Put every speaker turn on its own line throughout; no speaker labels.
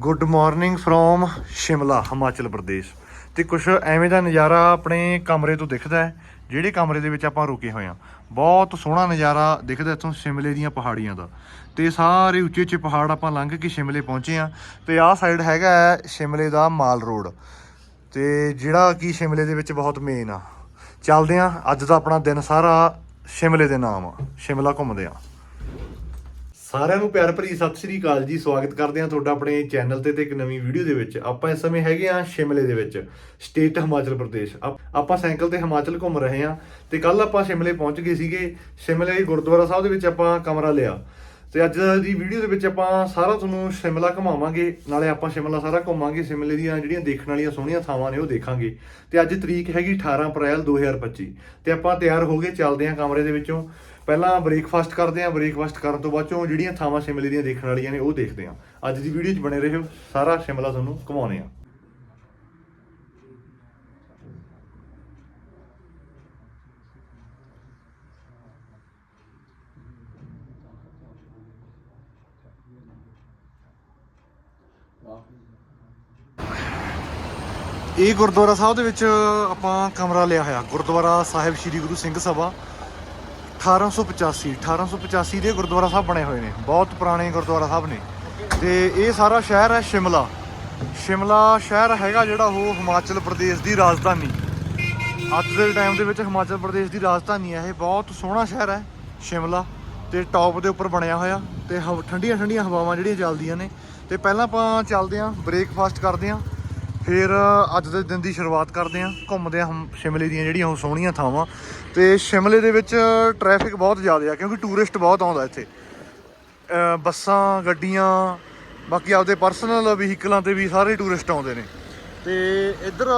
Good morning from Shimla Himachal Pradesh ਤੇ ਕੁਝ ਐਵੇਂ ਦਾ ਨਜ਼ਾਰਾ ਆਪਣੇ ਕਮਰੇ ਤੋਂ ਦਿਖਦਾ ਹੈ, ਜਿਹੜੇ ਕਮਰੇ ਦੇ ਵਿੱਚ ਆਪਾਂ ਰੁਕੇ ਹੋਏ ਆ ਬਹੁਤ ਸੋਹਣਾ ਨਜ਼ਾਰਾ ਦਿਖਦਾ ਇੱਥੋਂ ਸ਼ਿਮਲੇ ਦੀਆਂ ਪਹਾੜੀਆਂ ਦਾ। ਤੇ ਸਾਰੇ ਉੱਚੇ ਉੱਚੇ ਪਹਾੜ ਆਪਾਂ ਲੰਘ ਕੇ ਸ਼ਿਮਲੇ ਪਹੁੰਚੇ ਆ ਤੇ ਆਹ ਸਾਈਡ ਹੈਗਾ ਹੈ ਸ਼ਿਮਲੇ ਦਾ ਮਾਲ ਰੋਡ। ਤੇ ਜਿਹੜਾ ਕਿ ਸ਼ਿਮਲੇ ਦੇ ਵਿੱਚ ਬਹੁਤ ਮੇਨ ਆ। ਚੱਲਦੇ ਆ ਅੱਜ ਦਾ ਆਪਣਾ ਦਿਨ ਸਾਰਾ ਸ਼ਿਮਲੇ ਦੇ ਨਾਮ ਆ। ਸ਼ਿਮਲਾ ਘੁੰਮਦੇ ਆ ਸਾਰਿਆਂ ਨੂੰ ਪਿਆਰ ਭਰੀ ਸਤਿ ਸ੍ਰੀ ਅਕਾਲ ਜੀ। ਸਵਾਗਤ ਕਰਦੇ ਹਾਂ ਤੁਹਾਡਾ ਆਪਣੇ ਚੈਨਲ ਤੇ ਤੇ ਇੱਕ ਨਵੀਂ ਵੀਡੀਓ ਦੇ ਵਿੱਚ। ਆਪਾਂ ਇਸ ਸਮੇਂ ਹੈਗੇ ਆ ਸ਼ਿਮਲੇ ਦੇ ਵਿੱਚ, ਸਟੇਟ ਹਿਮਾਚਲ ਪ੍ਰਦੇਸ਼। ਆਪ- ਆਪਾਂ ਸਾਈਕਲ ਤੇ ਹਿਮਾਚਲ ਘੁੰਮ ਰਹੇ ਹਾਂ ਤੇ ਕੱਲ ਆਪਾਂ ਸ਼ਿਮਲੇ ਪਹੁੰਚ ਗਏ ਸੀਗੇ। ਸ਼ਿਮਲੇ ਗੁਰਦੁਆਰਾ ਸਾਹਿਬ ਦੇ ਵਿੱਚ ਆਪਾਂ ਕਮਰਾ ਲਿਆ। ਤੇ ਅੱਜ ਦੀ ਵੀਡੀਓ ਦੇ ਵਿੱਚ ਆਪਾਂ ਸਾਰਾ ਤੁਹਾਨੂੰ ਸ਼ਿਮਲਾ ਘੁਮਾਵਾਂਗੇ। ਨਾਲੇ ਆਪਾਂ ਸ਼ਿਮਲਾ ਸਾਰਾ ਘੁੰਮਾਂਗੇ। ਸ਼ਿਮਲੇ ਦੀਆਂ ਜਿਹੜੀਆਂ ਦੇਖਣ ਵਾਲੀਆਂ ਸੋਹਣੀਆਂ ਥਾਵਾਂ ਨੇ ਉਹ ਦੇਖਾਂਗੇ। ਤੇ ਅੱਜ ਤਰੀਕ ਹੈਗੀ 18 ਅਪ੍ਰੈਲ 2025 ਤੇ ਆਪਾਂ ਤਿਆਰ ਹੋ ਗਏ, ਚੱਲਦੇ ਹਾਂ ਕਮਰੇ ਦੇ ਵਿੱਚੋਂ। ਪਹਿਲਾਂ ਬ੍ਰੇਕਫਾਸਟ ਕਰਦੇ ਹਾਂ ਬ੍ਰੇਕਫਾਸਟ ਕਰਨ ਤੋਂ ਬਾਅਦ ਚੋਂ ਜਿਹੜੀਆਂ ਥਾਵਾਂ ਸ਼ਿਮਲੇ ਦੀਆਂ ਦੇਖਣ ਵਾਲੀਆਂ ਨੇ ਉਹ ਦੇਖਦੇ ਹਾਂ। ਅੱਜ ਦੀ ਵੀਡੀਓ 'ਚ ਬਣੇ ਰਹੋ, ਸਾਰਾ ਸ਼ਿਮਲਾ ਤੁਹਾਨੂੰ ਘੁਮਾਉਣੇ ਆ ਇਹ ਗੁਰਦੁਆਰਾ ਸਾਹਿਬ ਦੇ ਵਿੱਚ ਆਪਾਂ ਕਮਰਾ ਲਿਆ ਹੋਇਆ। ਗੁਰਦੁਆਰਾ ਸਾਹਿਬ ਸ੍ਰੀ ਗੁਰੂ ਸਿੰਘ ਸਭਾ। 1885 1885 ਦੇ ਗੁਰਦੁਆਰਾ ਸਾਹਿਬ ਬਣੇ ਹੋਏ ਨੇ। ਬਹੁਤ ਪੁਰਾਣੇ ਗੁਰਦੁਆਰਾ ਸਾਹਿਬ ਨੇ। ਤੇ ਇਹ ਸਾਰਾ ਸ਼ਹਿਰ ਹੈ ਸ਼ਿਮਲਾ। ਸ਼ਿਮਲਾ ਸ਼ਹਿਰ ਹੈਗਾ ਜਿਹੜਾ ਉਹ ਹਿਮਾਚਲ ਪ੍ਰਦੇਸ਼ ਦੀ ਰਾਜਧਾਨੀ। ਅੱਜ ਦੇ ਟਾਈਮ ਦੇ ਵਿੱਚ ਹਿਮਾਚਲ ਪ੍ਰਦੇਸ਼ ਦੀ ਰਾਜਧਾਨੀ ਹੈ। ਇਹ ਬਹੁਤ ਸੋਹਣਾ ਸ਼ਹਿਰ ਹੈ, ਸ਼ਿਮਲਾ। ਤੇ ਟੌਪ ਦੇ ਉੱਪਰ ਬਣਿਆ ਹੋਇਆ ਤੇ ਹਵ- ਠੰਡੀਆਂ ਠੰਡੀਆਂ ਹਵਾਵਾਂ ਜਿਹੜੀਆਂ ਚੱਲਦੀਆਂ ਨੇ। ਤੇ ਪਹਿਲਾਂ ਆਪਾਂ ਚੱਲਦੇ ਆਂ ਬ੍ਰੇਕਫਾਸਟ ਕਰਦੇ ਆਂ ਫਿਰ ਅੱਜ ਦੇ ਦਿਨ ਦੀ ਸ਼ੁਰੂਆਤ ਕਰਦੇ ਆਂ ਘੁੰਮਦੇ ਆਂ ਹਮ ਸ਼ਿਮਲੇ ਦੀਆਂ ਜਿਹੜੀਆਂ ਉਹ ਸੋਹਣੀਆਂ ਥਾਵਾਂ। ਤੇ ਸ਼ਿਮਲੇ ਦੇ ਵਿੱਚ ਟ੍ਰੈਫਿਕ ਬਹੁਤ ਜ਼ਿਆਦਾ ਆ, ਕਿਉਂਕਿ ਟੂਰਿਸਟ ਬਹੁਤ ਆਉਂਦਾ ਇੱਥੇ। ਬੱਸਾਂ, ਗੱਡੀਆਂ, ਬਾਕੀ ਆਪਦੇ ਪਰਸਨਲ ਵਹੀਕਲਾਂ ਤੇ ਵੀ ਸਾਰੇ ਟੂਰਿਸਟ ਆਉਂਦੇ ਨੇ। ਤੇ ਇੱਧਰ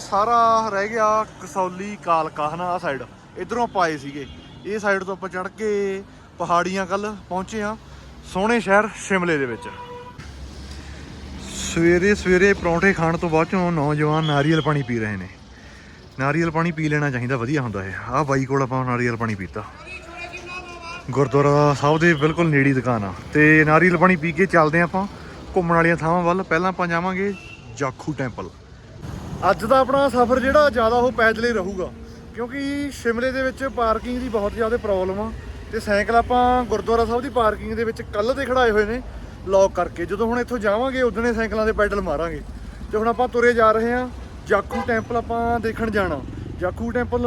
ਸਾਰਾ ਰਹਿ ਗਿਆ ਕਸੌਲੀ ਕਾਲਕਾ ਹਨਾ ਆ ਸਾਈਡ ਇਧਰੋਂ ਆਪਾਂ ਆਏ ਸੀਗੇ। ਇਹ ਸਾਈਡ ਤੋਂ ਆਪਾਂ ਚੜ ਕੇ ਪਹਾੜੀਆਂ ਕੱਲ ਪਹੁੰਚੇ ਆ ਸੋਹਣੇ ਸ਼ਹਿਰ ਸ਼ਿਮਲੇ ਦੇ ਵਿੱਚ। ਸਵੇਰੇ ਸਵੇਰੇ ਪਰੌਂਠੇ ਖਾਣ ਤੋਂ ਬਾਅਦ ਚੋਂ ਨੌਜਵਾਨ ਨਾਰੀਅਲ ਪਾਣੀ ਪੀ ਰਹੇ ਨੇ। ਨਾਰੀਅਲ ਪਾਣੀ ਪੀ ਲੈਣਾ ਚਾਹੀਦਾ, ਵਧੀਆ ਹੁੰਦਾ ਹੈ ਆਹ ਬਾਈ ਕੋਲ ਆਪਾਂ ਨਾਰੀਅਲ ਪਾਣੀ ਪੀਤਾ। ਗੁਰਦੁਆਰਾ ਸਾਹਿਬ ਦੇ ਬਿਲਕੁਲ ਨੇੜੀ ਦੁਕਾਨ ਆ। ਤੇ ਨਾਰੀਅਲ ਪਾਣੀ ਪੀ ਕੇ ਚੱਲਦੇ ਹਾਂ ਆਪਾਂ ਘੁੰਮਣ ਵਾਲੀਆਂ ਥਾਵਾਂ ਵੱਲ। ਪਹਿਲਾਂ ਆਪਾਂ ਜਾਵਾਂਗੇ ਜਾਖੂ ਟੈਂਪਲ। ਅੱਜ ਦਾ ਆਪਣਾ ਸਫ਼ਰ ਜਿਹੜਾ ਜ਼ਿਆਦਾ ਉਹ ਪੈਦਲ ਹੀ ਰਹੂਗਾ। ਕਿਉਂਕਿ ਸ਼ਿਮਲੇ ਦੇ ਵਿੱਚ ਪਾਰਕਿੰਗ ਦੀ ਬਹੁਤ ਜ਼ਿਆਦਾ ਪ੍ਰੋਬਲਮ ਆ। ਤੇ ਸਾਈਕਲ ਆਪਾਂ ਗੁਰਦੁਆਰਾ ਸਾਹਿਬ ਦੀ ਪਾਰਕਿੰਗ ਦੇ ਵਿੱਚ ਕੱਲ 'ਤੇ ਖੜਾਏ ਹੋਏ ਨੇ। ਲੌਕ ਕਰਕੇ, ਜਦੋਂ ਹੁਣ ਇੱਥੋਂ ਜਾਵਾਂਗੇ, ਉਦਣੇ ਸਾਈਕਲਾਂ ਦੇ ਪੈਡਲ ਮਾਰਾਂਗੇ। ਤੇ ਹੁਣ ਆਪਾਂ ਤੁਰੇ ਜਾ ਰਹੇ ਹਾਂ ਜਾਖੂ ਟੈਂਪਲ, ਆਪਾਂ ਦੇਖਣ ਜਾਣਾ। ਜਾਖੂ ਟੈਂਪਲ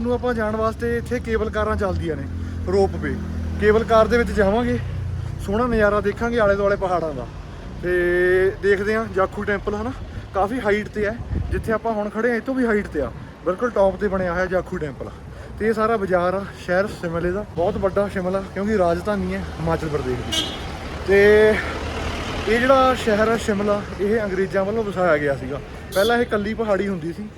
ਨੂੰ ਆਪਾਂ ਜਾਣ ਵਾਸਤੇ ਇੱਥੇ ਕੇਬਲ ਕਾਰਾਂ ਚੱਲਦੀਆਂ ਨੇ, ਰੋਪ ਵੇ। ਕੇਬਲ ਕਾਰ ਦੇ ਵਿੱਚ ਜਾਵਾਂਗੇ, ਸੋਹਣਾ ਨਜ਼ਾਰਾ ਦੇਖਾਂਗੇ ਆਲੇ ਦੁਆਲੇ ਪਹਾੜਾਂ ਦਾ। ਤੇ ਦੇਖਦੇ ਹਾਂ ਜਾਖੂ ਟੈਂਪਲ, ਹਨਾ? ਕਾਫੀ ਹਾਈਟ ਤੇ ਹੈ, ਜਿੱਥੇ ਆਪਾਂ ਹੁਣ ਖੜੇ ਆ ਇਹ ਤੋਂ ਵੀ ਹਾਈਟ ਤੇ ਆ। ਬਿਲਕੁਲ ਟੌਪ ਤੇ ਬਣਿਆ ਹੋਇਆ ਜਾਖੂ ਟੈਂਪਲ ਤੇ ਇਹ ਸਾਰਾ ਬਾਜ਼ਾਰ ਆ, ਸ਼ਹਿਰ ਸ਼ਿਮਲੇ ਦਾ। ਬਹੁਤ ਵੱਡਾ ਸ਼ਿਮਲਾ, ਕਿਉਂਕਿ ਰਾਜਧਾਨੀ ਹੈ ਹਿਮਾਚਲ ਪ੍ਰਦੇਸ਼ ਦੀ। ਤੇ ਇਹ ਜਿਹੜਾ ਸ਼ਹਿਰ ਹੈ ਸ਼ਿਮਲਾ, ਇਹ ਅੰਗਰੇਜ਼ਾਂ ਵੱਲੋਂ ਵਸਾਇਆ ਗਿਆ ਸੀਗਾ। ਪਹਿਲਾਂ ਇਹ ਕੱਲੀ ਪਹਾੜੀ ਹੁੰਦੀ ਸੀ।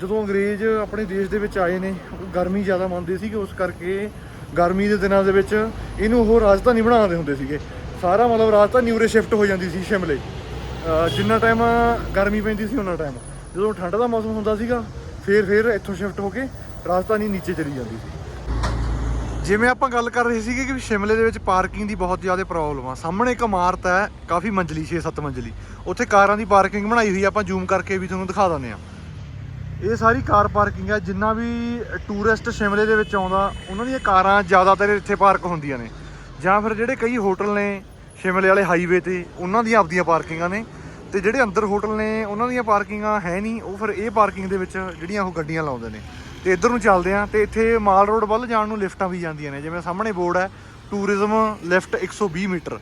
ਜਦੋਂ ਅੰਗਰੇਜ਼ ਆਪਣੇ ਦੇਸ਼ ਦੇ ਵਿੱਚ ਆਏ ਨੇ, ਗਰਮੀ ਜ਼ਿਆਦਾ ਮੰਨਦੇ ਸੀਗੇ, ਉਸ ਕਰਕੇ ਗਰਮੀ ਦੇ ਦਿਨਾਂ ਦੇ ਵਿੱਚ ਇਹਨੂੰ ਉਹ ਰਾਜਧਾਨੀ ਬਣਾਉਂਦੇ ਹੁੰਦੇ ਸੀਗੇ। ਸਾਰਾ ਮਤਲਬ ਰਾਜਧਾਨੀ ਉਰੇ ਸ਼ਿਫਟ ਹੋ ਜਾਂਦੀ ਸੀ ਸ਼ਿਮਲੇ। ਜਿੰਨਾ ਟਾਈਮ ਗਰਮੀ ਪੈਂਦੀ ਸੀ ਉਹਨਾਂ ਟਾਈਮ ਜਦੋਂ ਠੰਡ ਦਾ ਮੌਸਮ ਹੁੰਦਾ ਸੀਗਾ ਫੇਰ ਫੇਰ ਇੱਥੋਂ ਸ਼ਿਫਟ ਹੋ ਕੇ ਰਾਜਧਾਨੀ ਨੀਚੇ ਚਲੀ ਜਾਂਦੀ ਸੀ। ਜਿਵੇਂ ਆਪਾਂ ਗੱਲ ਕਰ ਰਹੇ ਸੀਗੇ ਕਿ ਸ਼ਿਮਲੇ ਦੇ ਵਿੱਚ ਪਾਰਕਿੰਗ ਦੀ ਬਹੁਤ ਜ਼ਿਆਦਾ ਪ੍ਰੋਬਲਮ ਆ। ਸਾਹਮਣੇ ਇੱਕ ਇਮਾਰਤ ਹੈ, ਕਾਫੀ ਮੰਜ਼ਲੀ 6-7 ਮੰਜ਼ਲੀ। ਉੱਥੇ ਕਾਰਾਂ ਦੀ ਪਾਰਕਿੰਗ ਬਣਾਈ ਹੋਈ ਆ, ਆਪਾਂ ਜ਼ੂਮ ਕਰਕੇ ਵੀ ਤੁਹਾਨੂੰ ਦਿਖਾ ਦਿੰਦੇ ਆ। ਇਹ ਸਾਰੀ ਕਾਰ ਪਾਰਕਿੰਗ ਹੈ ਜਿੰਨਾ ਵੀ ਟੂਰਿਸਟ ਸ਼ਿਮਲੇ ਦੇ ਵਿੱਚ ਆਉਂਦਾ, ਉਹਨਾਂ ਦੀਆਂ ਕਾਰਾਂ ਜ਼ਿਆਦਾਤਰ ਇੱਥੇ ਪਾਰਕ ਹੁੰਦੀਆਂ ਨੇ। ਜਾਂ ਫਿਰ ਜਿਹੜੇ ਕਈ ਹੋਟਲ ਨੇ, ਸ਼ਿਮਲੇ ਵਾਲੇ ਹਾਈਵੇ ਤੇ, ਉਹਨਾਂ ਦੀਆਂ ਆਪਦੀਆਂ ਪਾਰਕਿੰਗਾਂ ਨੇ। ਤੇ ਜਿਹੜੇ ਅੰਦਰ ਹੋਟਲ ਨੇ, ਉਹਨਾਂ ਦੀਆਂ ਪਾਰਕਿੰਗਾਂ ਹੈ ਨਹੀਂ, ਉਹ ਫਿਰ ਇਹ ਪਾਰਕਿੰਗ ਦੇ ਵਿੱਚ ਜਿਹੜੀਆਂ ਉਹ ਗੱਡੀਆਂ ਲਾਉਂਦੇ ਨੇ। ਤੇ ਇੱਧਰ ਨੂੰ ਚੱਲਦੇ ਆ ਤੇ ਇੱਥੇ ਮਾਲ ਰੋਡ ਵੱਲ ਜਾਣ ਨੂੰ ਲਿਫਟਾਂ ਵੀ ਜਾਂਦੀਆਂ ਨੇ, ਜਿਵੇਂ ਸਾਹਮਣੇ ਬੋਰਡ ਹੈ, tourism lift 120 metre.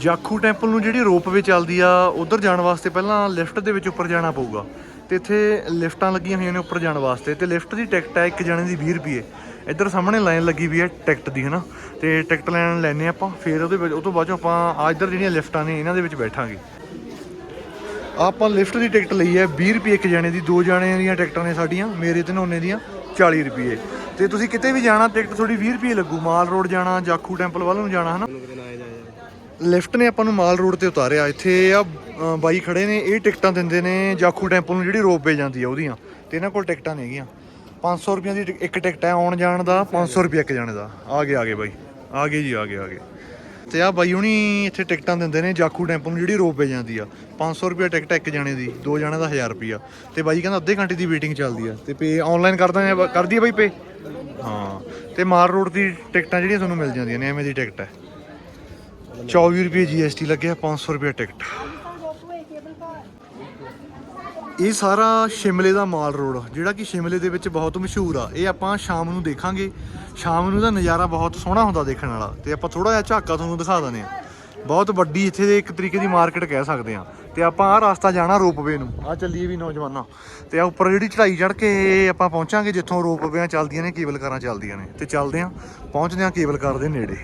Jakhu temple ਨੂੰ ਜਿਹੜੀ ਰੋਪਵੇ ਚੱਲਦੀ ਆ, ਉਧਰ ਜਾਣ ਵਾਸਤੇ ਪਹਿਲਾਂ ਲਿਫਟ ਦੇ ਵਿੱਚ ਉੱਪਰ ਜਾਣਾ ਪਊਗਾ। ਤੇ ਇੱਥੇ ਲਿਫਟਾਂ ਲੱਗੀਆਂ ਹੋਈਆਂ ਨੇ ਉੱਪਰ ਜਾਣ ਵਾਸਤੇ। ਤੇ ਲਿਫਟ ਦੀ ਟਿਕਟ ਹੈ ਇੱਕ ਜਣੇ ਦੀ 20 ਰੁਪਏ। ਇੱਧਰ ਸਾਹਮਣੇ ਲਾਈਨ ਲੱਗੀ ਵੀ ਹੈ ਟਿਕਟ ਦੀ, ਹਨਾ? ਤੇ ਟਿਕਟ ਲੈਣ ਲੈਨੇ ਆਪਾਂ, ਫਿਰ ਉਹਦੇ ਵਿੱਚ, ਉਹ ਤੋਂ ਬਾਅਦ 'ਚੋਂ ਆਪਾਂ ਆ ਇੱਧਰ ਜਿਹੜੀਆਂ ਲਿਫਟਾਂ ਨੇ, ਇਹਨਾਂ ਦੇ ਵਿੱਚ ਬੈਠਾਂਗੇ। ਆਪਾਂ ਲਿਫਟ ਦੀ ਟਿਕਟ ਲਈ ਹੈ 20 ਰੁਪਏ ਇੱਕ ਜਣੇ ਦੀ ਦੋ ਜਣਿਆਂ ਦੀਆਂ ਟਿਕਟਾਂ ਨੇ ਸਾਡੀਆਂ ਮੇਰੇ ਤੇ ਨੋਨੇ ਦੀਆਂ 40 ਰੁਪਏ। ਤੇ ਤੁਸੀਂ ਕਿਤੇ ਵੀ ਜਾਣਾ ਟਿਕਟ ਤੁਹਾਡੀ 20 ਰੁਪਏ ਲੱਗੂ ਮਾਲ ਰੋਡ ਜਾਣਾ ਜਾਖੂ ਟੈਂਪਲ ਵੱਲ ਨੂੰ ਜਾਣਾ ਹਨਾ? ਲਿਫਟ ਨੇ ਆਪਾਂ ਨੂੰ ਮਾਲ ਰੋਡ ਤੇ ਉਤਾਰਿਆ। ਇੱਥੇ ਆ ਅ, ਬਾਈ ਖੜੇ ਨੇ ਇਹ ਟਿਕਟਾਂ ਦਿੰਦੇ ਨੇ ਜਾਖੂ ਟੈਂਪਲ ਨੂੰ ਜਿਹੜੀ ਰੋਪਵੇ ਜਾਂਦੀ ਆ ਉਹਦੀਆਂ। ਤੇ ਇਹਨਾਂ ਕੋਲ ਟਿਕਟਾਂ ਨਹੀਂ ਹੈਗੀਆਂ। 500 ਰੁਪਈਆਂ ਦੀ ਟਿਕ- ਇੱਕ ਟਿਕਟ ਹੈ ਆਉਣ ਜਾਣ ਦਾ 500 ਰੁਪਏ ਇੱਕ ਜਾਣੇ ਦਾ। ਆ ਗਏ ਆ ਗਏ ਬਾਈ। ਆ ਗਏ ਜੀ ਆ ਗਏ ਆ ਗਏ। ਤੇ ਆ ਬਾਈ ਹੁਣੀ ਇੱਥੇ ਟਿਕਟਾਂ ਦਿੰਦੇ ਨੇ ਜਾਖੂ ਟੈਂਪਲ ਨੂੰ ਜਿਹੜੀ ਰੋਪੇ ਜਾਂਦੀ ਆ। 500 ਰੁਪਏ ਟਿਕਟ ਇੱਕ ਜਾਣੇ ਦੀ, ਦੋ ਜਣੇ ਦਾ 1000 ਰੁਪਿਆ ਤੇ ਬਾਈ ਕਹਿੰਦਾ ਅੱਧੇ ਘੰਟੇ ਦੀ ਵੇਟਿੰਗ ਚੱਲਦੀ ਆ। ਤੇ ਪੇ ਆਨਲਾਈਨ ਕਰਦਾ ਹੈ ਕਰਦੀ ਆ ਬਾਈ ਪੇ? ਹਾਂ। ਤੇ ਮਾਰ ਰੋਡ ਦੀ ਟਿਕਟਾਂ ਜਿਹੜੀਆਂ ਤੁਹਾਨੂੰ ਮਿਲ ਜਾਂਦੀਆਂ ਨੇ, ਐਵੇਂ ਦੀ ਟਿਕਟ ਹੈ 24 ਰੁਪਏ ਜੀਐਸਟੀ ਲੱਗਿਆ 500 ਰੁਪਏ ਟਿਕਟ। ਇਹ ਸਾਰਾ ਸ਼ਿਮਲੇ ਦਾ ਮਾਲ ਰੋਡ ਜਿਹੜਾ ਕਿ ਸ਼ਿਮਲੇ ਦੇ ਵਿੱਚ ਬਹੁਤ ਮਸ਼ਹੂਰ ਆ। ਇਹ ਆਪਾਂ ਸ਼ਾਮ ਨੂੰ ਦੇਖਾਂਗੇ। ਸ਼ਾਮ ਨੂੰ ਦਾ ਨਜ਼ਾਰਾ ਬਹੁਤ ਸੋਹਣਾ ਹੁੰਦਾ ਦੇਖਣ ਵਾਲਾ ਤੇ ਆਪਾਂ ਥੋੜਾ ਜਿਹਾ ਝਾਕਾ ਤੁਹਾਨੂੰ ਦਿਖਾ ਦਿੰਦੇ ਆ ਬਹੁਤ ਵੱਡੀ ਇੱਥੇ ਦੇ ਇੱਕ ਤਰੀਕੇ ਦੀ ਮਾਰਕੀਟ ਕਹਿ ਸਕਦੇ ਆ ਤੇ ਆਪਾਂ ਆਹ ਰਸਤਾ ਜਾਣਾ ਰੋਪਵੇ ਨੂੰ। ਆ ਚੱਲੀਏ ਵੀ ਨੌਜਵਾਨਾਂ। ਤੇ ਆ ਉੱਪਰ ਜਿਹੜੀ ਚੜ੍ਹਾਈ ਚੜ੍ਹ ਕੇ ਆਪਾਂ ਪਹੁੰਚਾਂਗੇ ਜਿੱਥੋਂ ਰੋਪਵੇਆਂ ਚੱਲਦੀਆਂ ਨੇ, ਕੇਬਲ ਕਾਰਾਂ ਚੱਲਦੀਆਂ ਨੇ। ਤੇ ਚੱਲਦੇ ਆ ਪਹੁੰਚਦੇ ਆ ਕੇਬਲ ਕਾਰ ਦੇ ਨੇੜੇ।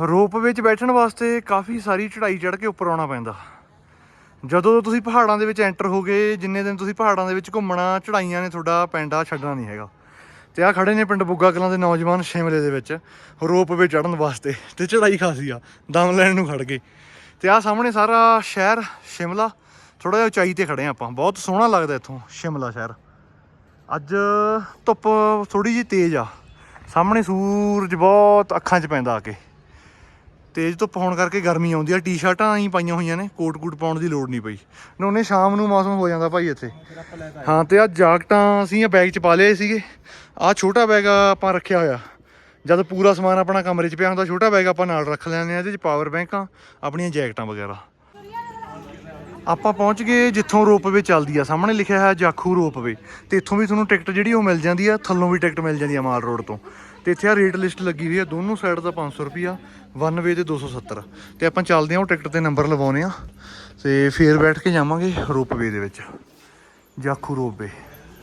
ਰੋਪਵੇ ਵਿੱਚ ਬੈਠਣ ਵਾਸਤੇ ਕਾਫੀ ਸਾਰੀ ਚੜ੍ਹਾਈ ਚੜ੍ਹ ਕੇ ਉੱਪਰ ਆਉਣਾ ਪੈਂਦਾ। ਜਦੋਂ ਤੁਸੀਂ ਪਹਾੜਾਂ ਦੇ ਵਿੱਚ ਐਂਟਰ ਹੋਗੇ ਜਿੰਨੇ ਦਿਨ ਤੁਸੀਂ ਪਹਾੜਾਂ ਦੇ ਵਿੱਚ ਘੁੰਮਣਾ, ਚੜ੍ਹਾਈਆਂ ਨੇ ਤੁਹਾਡਾ ਪਿੰਡ ਆ ਛੱਡਣਾ ਨਹੀਂ ਹੈਗਾ। ਤੇ ਆ ਖੜੇ ਨੇ ਪਿੰਡ ਬੁੱਗਾ ਕਲਾਂ ਦੇ ਨੌਜਵਾਨ ਸ਼ਿਮਲੇ ਦੇ ਵਿੱਚ ਰੋਪਵੇ ਚੜ੍ਹਨ ਵਾਸਤੇ ਤੇ ਚੜ੍ਹਾਈ ਖਾਸੀ ਆ, ਦਮ ਲੈਣ ਨੂੰ ਖੜ ਗਏ। ਤੇ ਆ ਸਾਹਮਣੇ ਸਾਰਾ ਸ਼ਹਿਰ ਸ਼ਿਮਲਾ ਥੋੜਾ ਜਿਹਾ ਉਚਾਈ ਤੇ ਖੜੇ ਆ ਆਪਾਂ, ਬਹੁਤ ਸੋਹਣਾ ਲੱਗਦਾ ਇੱਥੋਂ ਸ਼ਿਮਲਾ ਸ਼ਹਿਰ। ਅੱਜ ਧੁੱਪ ਥੋੜੀ ਜਿਹੀ ਤੇਜ਼ ਆ, ਸਾਹਮਣੇ ਸੂਰਜ ਬਹੁਤ ਅੱਖਾਂ 'ਚ ਪੈਂਦਾ ਆ ਕੇ। ਤੇਜ਼ ਧੁੱਪ ਹੋਣ ਕਰਕੇ ਗਰਮੀ ਆਉਂਦੀ ਆ, ਟੀ-ਸ਼ਰਟਾਂ ਹੀ ਪਾਈਆਂ ਹੋਈਆਂ ਨੇ, ਕੋਟ ਕੂਟ ਪਾਉਣ ਦੀ ਲੋੜ ਨਹੀਂ ਪਈ। ਨੋਨੇ ਸ਼ਾਮ ਨੂੰ ਮੌਸਮ ਹੋ ਜਾਂਦਾ ਭਾਈ ਇੱਥੇ। ਹਾਂ, ਤੇ ਆ ਜਾਕਟਾਂ ਅਸੀਂ ਬੈਗ 'ਚ ਪਾ ਲਏ ਸੀਗੇ। ਆ ਛੋਟਾ ਬੈਗ ਆਪਾਂ ਰੱਖਿਆ ਹੋਇਆ। ਜਦ ਪੂਰਾ ਸਮਾਨ ਆਪਣਾ ਕਮਰੇ 'ਚ ਪਿਆ ਹੁੰਦਾ, ਛੋਟਾ ਬੈਗ ਆਪਾਂ ਨਾਲ ਰੱਖ ਲੈਂਦੇ ਆ ਇਹਦੇ 'ਚ ਪਾਵਰ ਬੈਂਕਾਂ ਆਪਣੀਆਂ ਜੈਕਟਾਂ ਵਗੈਰਾ। ਆਪਾਂ ਪਹੁੰਚ ਗਏ ਜਿੱਥੋਂ ਰੋਪਵੇ ਚੱਲਦੀ ਆ, ਸਾਹਮਣੇ ਲਿਖਿਆ ਹੈ ਜਾਖੂ ਰੋਪਵੇ ਤੇ ਇੱਥੋਂ ਵੀ ਤੁਹਾਨੂੰ ਟਿਕਟ ਜਿਹੜੀ ਉਹ ਮਿਲ ਜਾਂਦੀ ਆ, ਥੱਲੋਂ ਵੀ ਟਿਕਟ ਮਿਲ ਜਾਂਦੀ ਆ ਮਾਲ ਰੋਡ ਤੋਂ। ਤੇ ਇੱਥੇ ਆ ਰੇਟ ਲਿਸਟ ਲੱਗੀ ਹੋਈ ਆ ਦੋਨੋਂ ਸਾਈਡ ਦਾ 500 ਰੁਪਿਆ ਵਨ ਵੇ ਦੇ 270 ਤੇ ਆਪਾਂ ਚੱਲਦੇ ਆ ਉਹ ਟਿਕਟ ਤੇ ਨੰਬਰ ਲਵਾਉਨੇ ਆ ਤੇ ਫੇਰ ਬੈਠ ਕੇ ਜਾਵਾਂਗੇ ਰੋਪਵੇ ਦੇ ਵਿੱਚ ਜਾਖੂ ਰੋਪਵੇ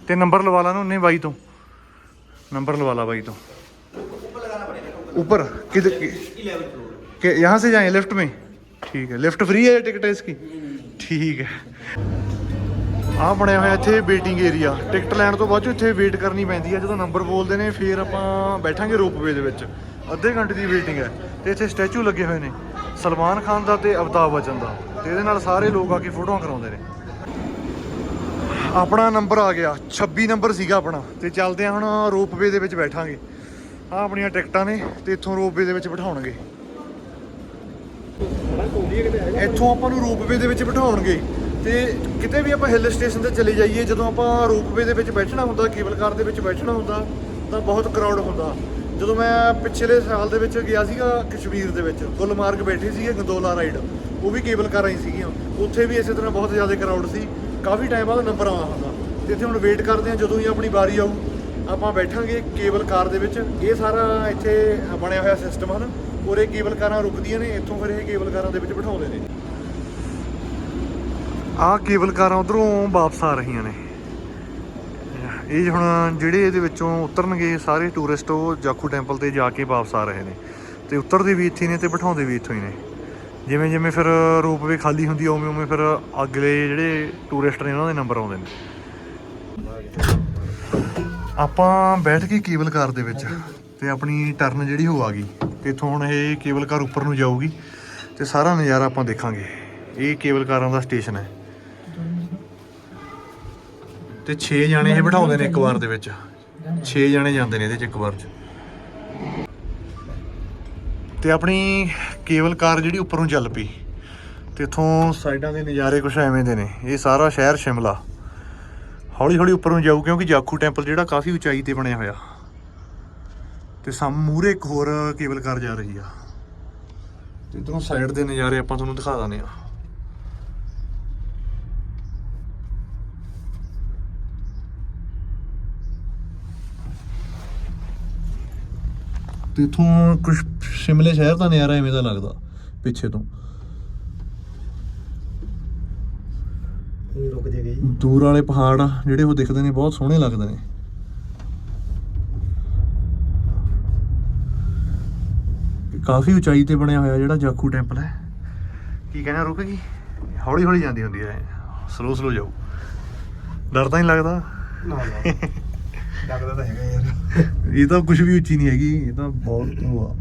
ਤੇ ਨੰਬਰ ਲਵਾ ਲਾ ਨਾ ਉਹਨੇ ਬਾਈ ਤੋਂ नंबर लवा ला भाई तो ऊपर किधर कि यहाँ से जाएं लेफ्ट में ठीक है लेफ्ट फ्री है टिकट है इसकी ठीक है ਆਹ ਬਣਿਆ ਹੋਇਆ ਇੱਥੇ ਵੇਟਿੰਗ ਏਰੀਆ ਟਿਕਟ ਲੈਣ ਤੋਂ ਬਾਅਦ 'ਚੋਂ ਇੱਥੇ ਵੇਟ ਕਰਨੀ ਪੈਂਦੀ ਹੈ ਜਦੋਂ ਨੰਬਰ ਬੋਲਦੇ ਨੇ, ਫਿਰ ਆਪਾਂ ਬੈਠਾਂਗੇ ਰੋਪਵੇ ਦੇ ਵਿੱਚ। ਅੱਧੇ ਘੰਟੇ ਦੀ ਵੇਟਿੰਗ ਹੈ ਤੇ ਇੱਥੇ ਸਟੈਚੂ ਲੱਗੇ ਹੋਏ ਨੇ, ਸਲਮਾਨ ਖਾਨ ਦਾ ਤੇ ਅਮਿਤਾਭ ਬੱਚਨ ਦਾ। ਤੇ ਇਹਦੇ ਨਾਲ ਸਾਰੇ ਲੋਕ ਆ ਕੇ ਫੋਟੋਆਂ ਕਰਾਉਂਦੇ ਨੇ। ਆਪਣਾ ਨੰਬਰ ਆ ਗਿਆ। 26 ਨੰਬਰ ਸੀਗਾ ਆਪਣਾ। ਤੇ ਚੱਲਦੇ ਆ ਹੁਣ ਰੋਪਵੇ ਦੇ ਵਿੱਚ ਬੈਠਾਂਗੇ। ਆ ਆਪਣੀਆਂ ਟਿਕਟਾਂ ਨੇ, ਤੇ ਇੱਥੋਂ ਰੋਪਵੇ ਦੇ ਵਿੱਚ ਬਿਠਾਉਣਗੇ। ਇੱਥੋਂ ਆਪਾਂ ਨੂੰ ਰੋਪਵੇ ਦੇ ਵਿੱਚ ਬਿਠਾਉਣਗੇ। ਤੇ ਕਿਤੇ ਵੀ ਆਪਾਂ ਹਿੱਲ ਸਟੇਸ਼ਨ ਤੇ ਚਲੇ ਜਾਈਏ, ਜਦੋਂ ਆਪਾਂ ਰੋਪਵੇ ਦੇ ਵਿੱਚ ਬੈਠਣਾ ਹੁੰਦਾ ਕੇਬਲ ਕਾਰ ਦੇ ਵਿੱਚ ਬੈਠਣਾ ਹੁੰਦਾ, ਤਾਂ ਬਹੁਤ ਕਰਾਊਡ ਹੁੰਦਾ। ਜਦੋਂ ਮੈਂ ਪਿਛਲੇ ਸਾਲ ਦੇ ਵਿੱਚ ਗਿਆ ਸੀਗਾ ਕਸ਼ਮੀਰ ਦੇ ਵਿੱਚ, ਗੁਲਮਾਰਗ ਬੈਠੇ ਸੀਗੇ ਗੰਦੋਲਾ ਰਾਈਡ ਉਹ ਵੀ ਕੇਬਲ ਕਾਰਾਂ ਹੀ ਸੀਗੀਆਂ। ਉੱਥੇ ਵੀ ਇਸੇ ਤਰ੍ਹਾਂ ਬਹੁਤ ਜ਼ਿਆਦਾ ਕਰਾਊਡ ਸੀ, ਕਾਫੀ ਟਾਈਮ ਬਾਅਦ ਨੰਬਰ ਆਉਣਾ ਹੁੰਦਾ। ਤੇ ਇੱਥੇ ਹੁਣ ਵੇਟ ਕਰਦੇ ਆ ਜਦੋਂ ਹੀ ਆਪਣੀ ਵਾਰੀ ਆਊ, ਆਪਾਂ ਬੈਠਾਂਗੇ ਕੇਬਲ ਕਾਰ ਦੇ ਵਿੱਚ। ਇਹ ਸਾਰਾ ਇੱਥੇ ਬਣਿਆ ਹੋਇਆ ਸਿਸਟਮ ਹਨ ਔਰ ਇਹ ਕੇਬਲ ਕਾਰਾਂ ਰੁਕਦੀਆਂ ਨੇ, ਇੱਥੋਂ ਫਿਰ ਇਹ ਕੇਬਲ ਕਾਰਾਂ ਦੇ ਵਿੱਚ ਬਿਠਾਉਂਦੇ ਨੇ। ਆਹ ਕੇਬਲ ਕਾਰਾਂ ਉਧਰੋਂ ਵਾਪਸ ਆ ਰਹੀਆਂ ਨੇ। ਇਹ ਹੁਣ ਜਿਹੜੇ ਇਹਦੇ ਵਿੱਚੋਂ ਉਤਰਨਗੇ ਸਾਰੇ ਟੂਰਿਸਟ ਉਹ ਜਾਖੂ ਟੈਂਪਲ ਤੇ ਜਾ ਕੇ ਵਾਪਸ ਆ ਰਹੇ ਨੇ। ਤੇ ਉਤਰਦੇ ਵੀ ਇੱਥੇ ਨੇ ਤੇ ਬਿਠਾਉਂਦੇ ਵੀ ਇੱਥੋਂ ਹੀ ਨੇ। ਜਿਵੇਂ ਜਿਵੇਂ ਫਿਰ ਰੋਪਵੇ ਖਾਲੀ ਹੁੰਦੀ ਆ ਉਵੇਂ ਉਵੇਂ ਫਿਰ ਅਗਲੇ ਜਿਹੜੇ ਟੂਰਿਸਟ ਨੇ, ਉਹਨਾਂ ਦੇ ਨੰਬਰ ਆਉਂਦੇ ਨੇ। ਆਪਾਂ ਬੈਠ ਕੇ ਕੇਬਲ ਕਾਰ ਦੇ ਵਿੱਚ ਤੇ ਆਪਣੀ ਟਰਨ ਜਿਹੜੀ ਹੋ ਆ ਗਈ। ਤੇ ਇੱਥੋਂ ਹੁਣ ਇਹ ਕੇਬਲ ਕਾਰ ਉੱਪਰ ਨੂੰ ਜਾਊਗੀ ਤੇ ਸਾਰਾ ਨਜ਼ਾਰਾ ਆਪਾਂ ਦੇਖਾਂਗੇ। ਇਹ ਕੇਬਲ ਕਾਰਾਂ ਦਾ ਸਟੇਸ਼ਨ ਹੈ। ਤੇ 6 ਜਣੇ ਇਹ ਬਿਠਾਉਂਦੇ ਨੇ ਇੱਕ ਵਾਰ ਦੇ ਵਿੱਚ। 6 ਜਣੇ ਜਾਂਦੇ ਨੇ ਇਹਦੇ ਚ ਇੱਕ ਵਾਰ ਚ। ਤੇ ਆਪਣੀ ਕੇਬਲ ਕਾਰ ਜਿਹੜੀ ਉੱਪਰੋਂ ਚੱਲ ਪਈ ਤੇ ਇਥੋਂ ਸਾਈਡਾਂ ਦੇ ਨਜ਼ਾਰੇ ਕੁਛ ਐਵੇਂ ਦੇ ਨੇ। ਇਹ ਸਾਰਾ ਸ਼ਹਿਰ ਸ਼ਿਮਲਾ। ਹੌਲੀ ਹੌਲੀ ਉੱਪਰ ਨੂੰ ਜਾਊ ਕਿਉਂਕਿ ਜਾਖੂ ਟੈਂਪਲ ਜਿਹੜਾ ਕਾਫੀ ਉਚਾਈ ਤੇ ਬਣਿਆ ਹੋਇਆ। ਤੇ ਸਾਹਮ ਮੂਰੇ ਇੱਕ ਹੋਰ ਕੇਬਲ ਕਾਰ ਜਾ ਰਹੀ ਆ। ਤੇ ਇਧਰੋਂ ਸਾਈਡ ਦੇ ਨਜ਼ਾਰੇ ਆਪਾਂ ਤੁਹਾਨੂੰ ਦਿਖਾ ਦਾਂਗੇ ਆ ਤੇ ਇਥੋਂ ਕੁਝ ਸ਼ਿਮਲੇ ਸ਼ਹਿਰ ਦਾ ਨਜ਼ਾਰਾ ਐਵੇਂ ਦਾ ਲੱਗਦਾ ਪਿੱਛੇ ਤੋਂ।
ਰੁਕ
ਦੂਰ ਵਾਲੇ ਪਹਾੜ ਜਿਹੜੇ ਉਹ ਦਿਖਦੇ ਨੇ ਬਹੁਤ ਸੋਹਣੇ ਲੱਗਦੇ ਨੇ। ਕਾਫੀ ਉਚਾਈ ਤੇ ਬਣਿਆ ਹੋਇਆ ਜਿਹੜਾ ਜਾਖੂ ਟੈਂਪਲ ਹੈ। ਕੀ ਕਹਿੰਦਾ ਰੁਕ ਗਈ? ਹੌਲੀ ਹੌਲੀ ਜਾਂਦੀ ਹੁੰਦੀ ਹੈ। ਸਲੋ ਸਲੋ ਜਾਊ ਡਰ ਤਾਂ ਨਹੀਂ ਲੱਗਦਾ?
ਨਾ ਨਾ। ਲੱਗਦਾ ਤਾਂ ਹੈਗਾ ਯਾਰ।
ਇਹ ਤਾਂ ਕੁਝ ਵੀ ਉੱਚੀ ਨਹੀਂ ਹੈਗੀ ਇਹ ਤਾਂ ਬਹੁਤ ਉਹ ਆ।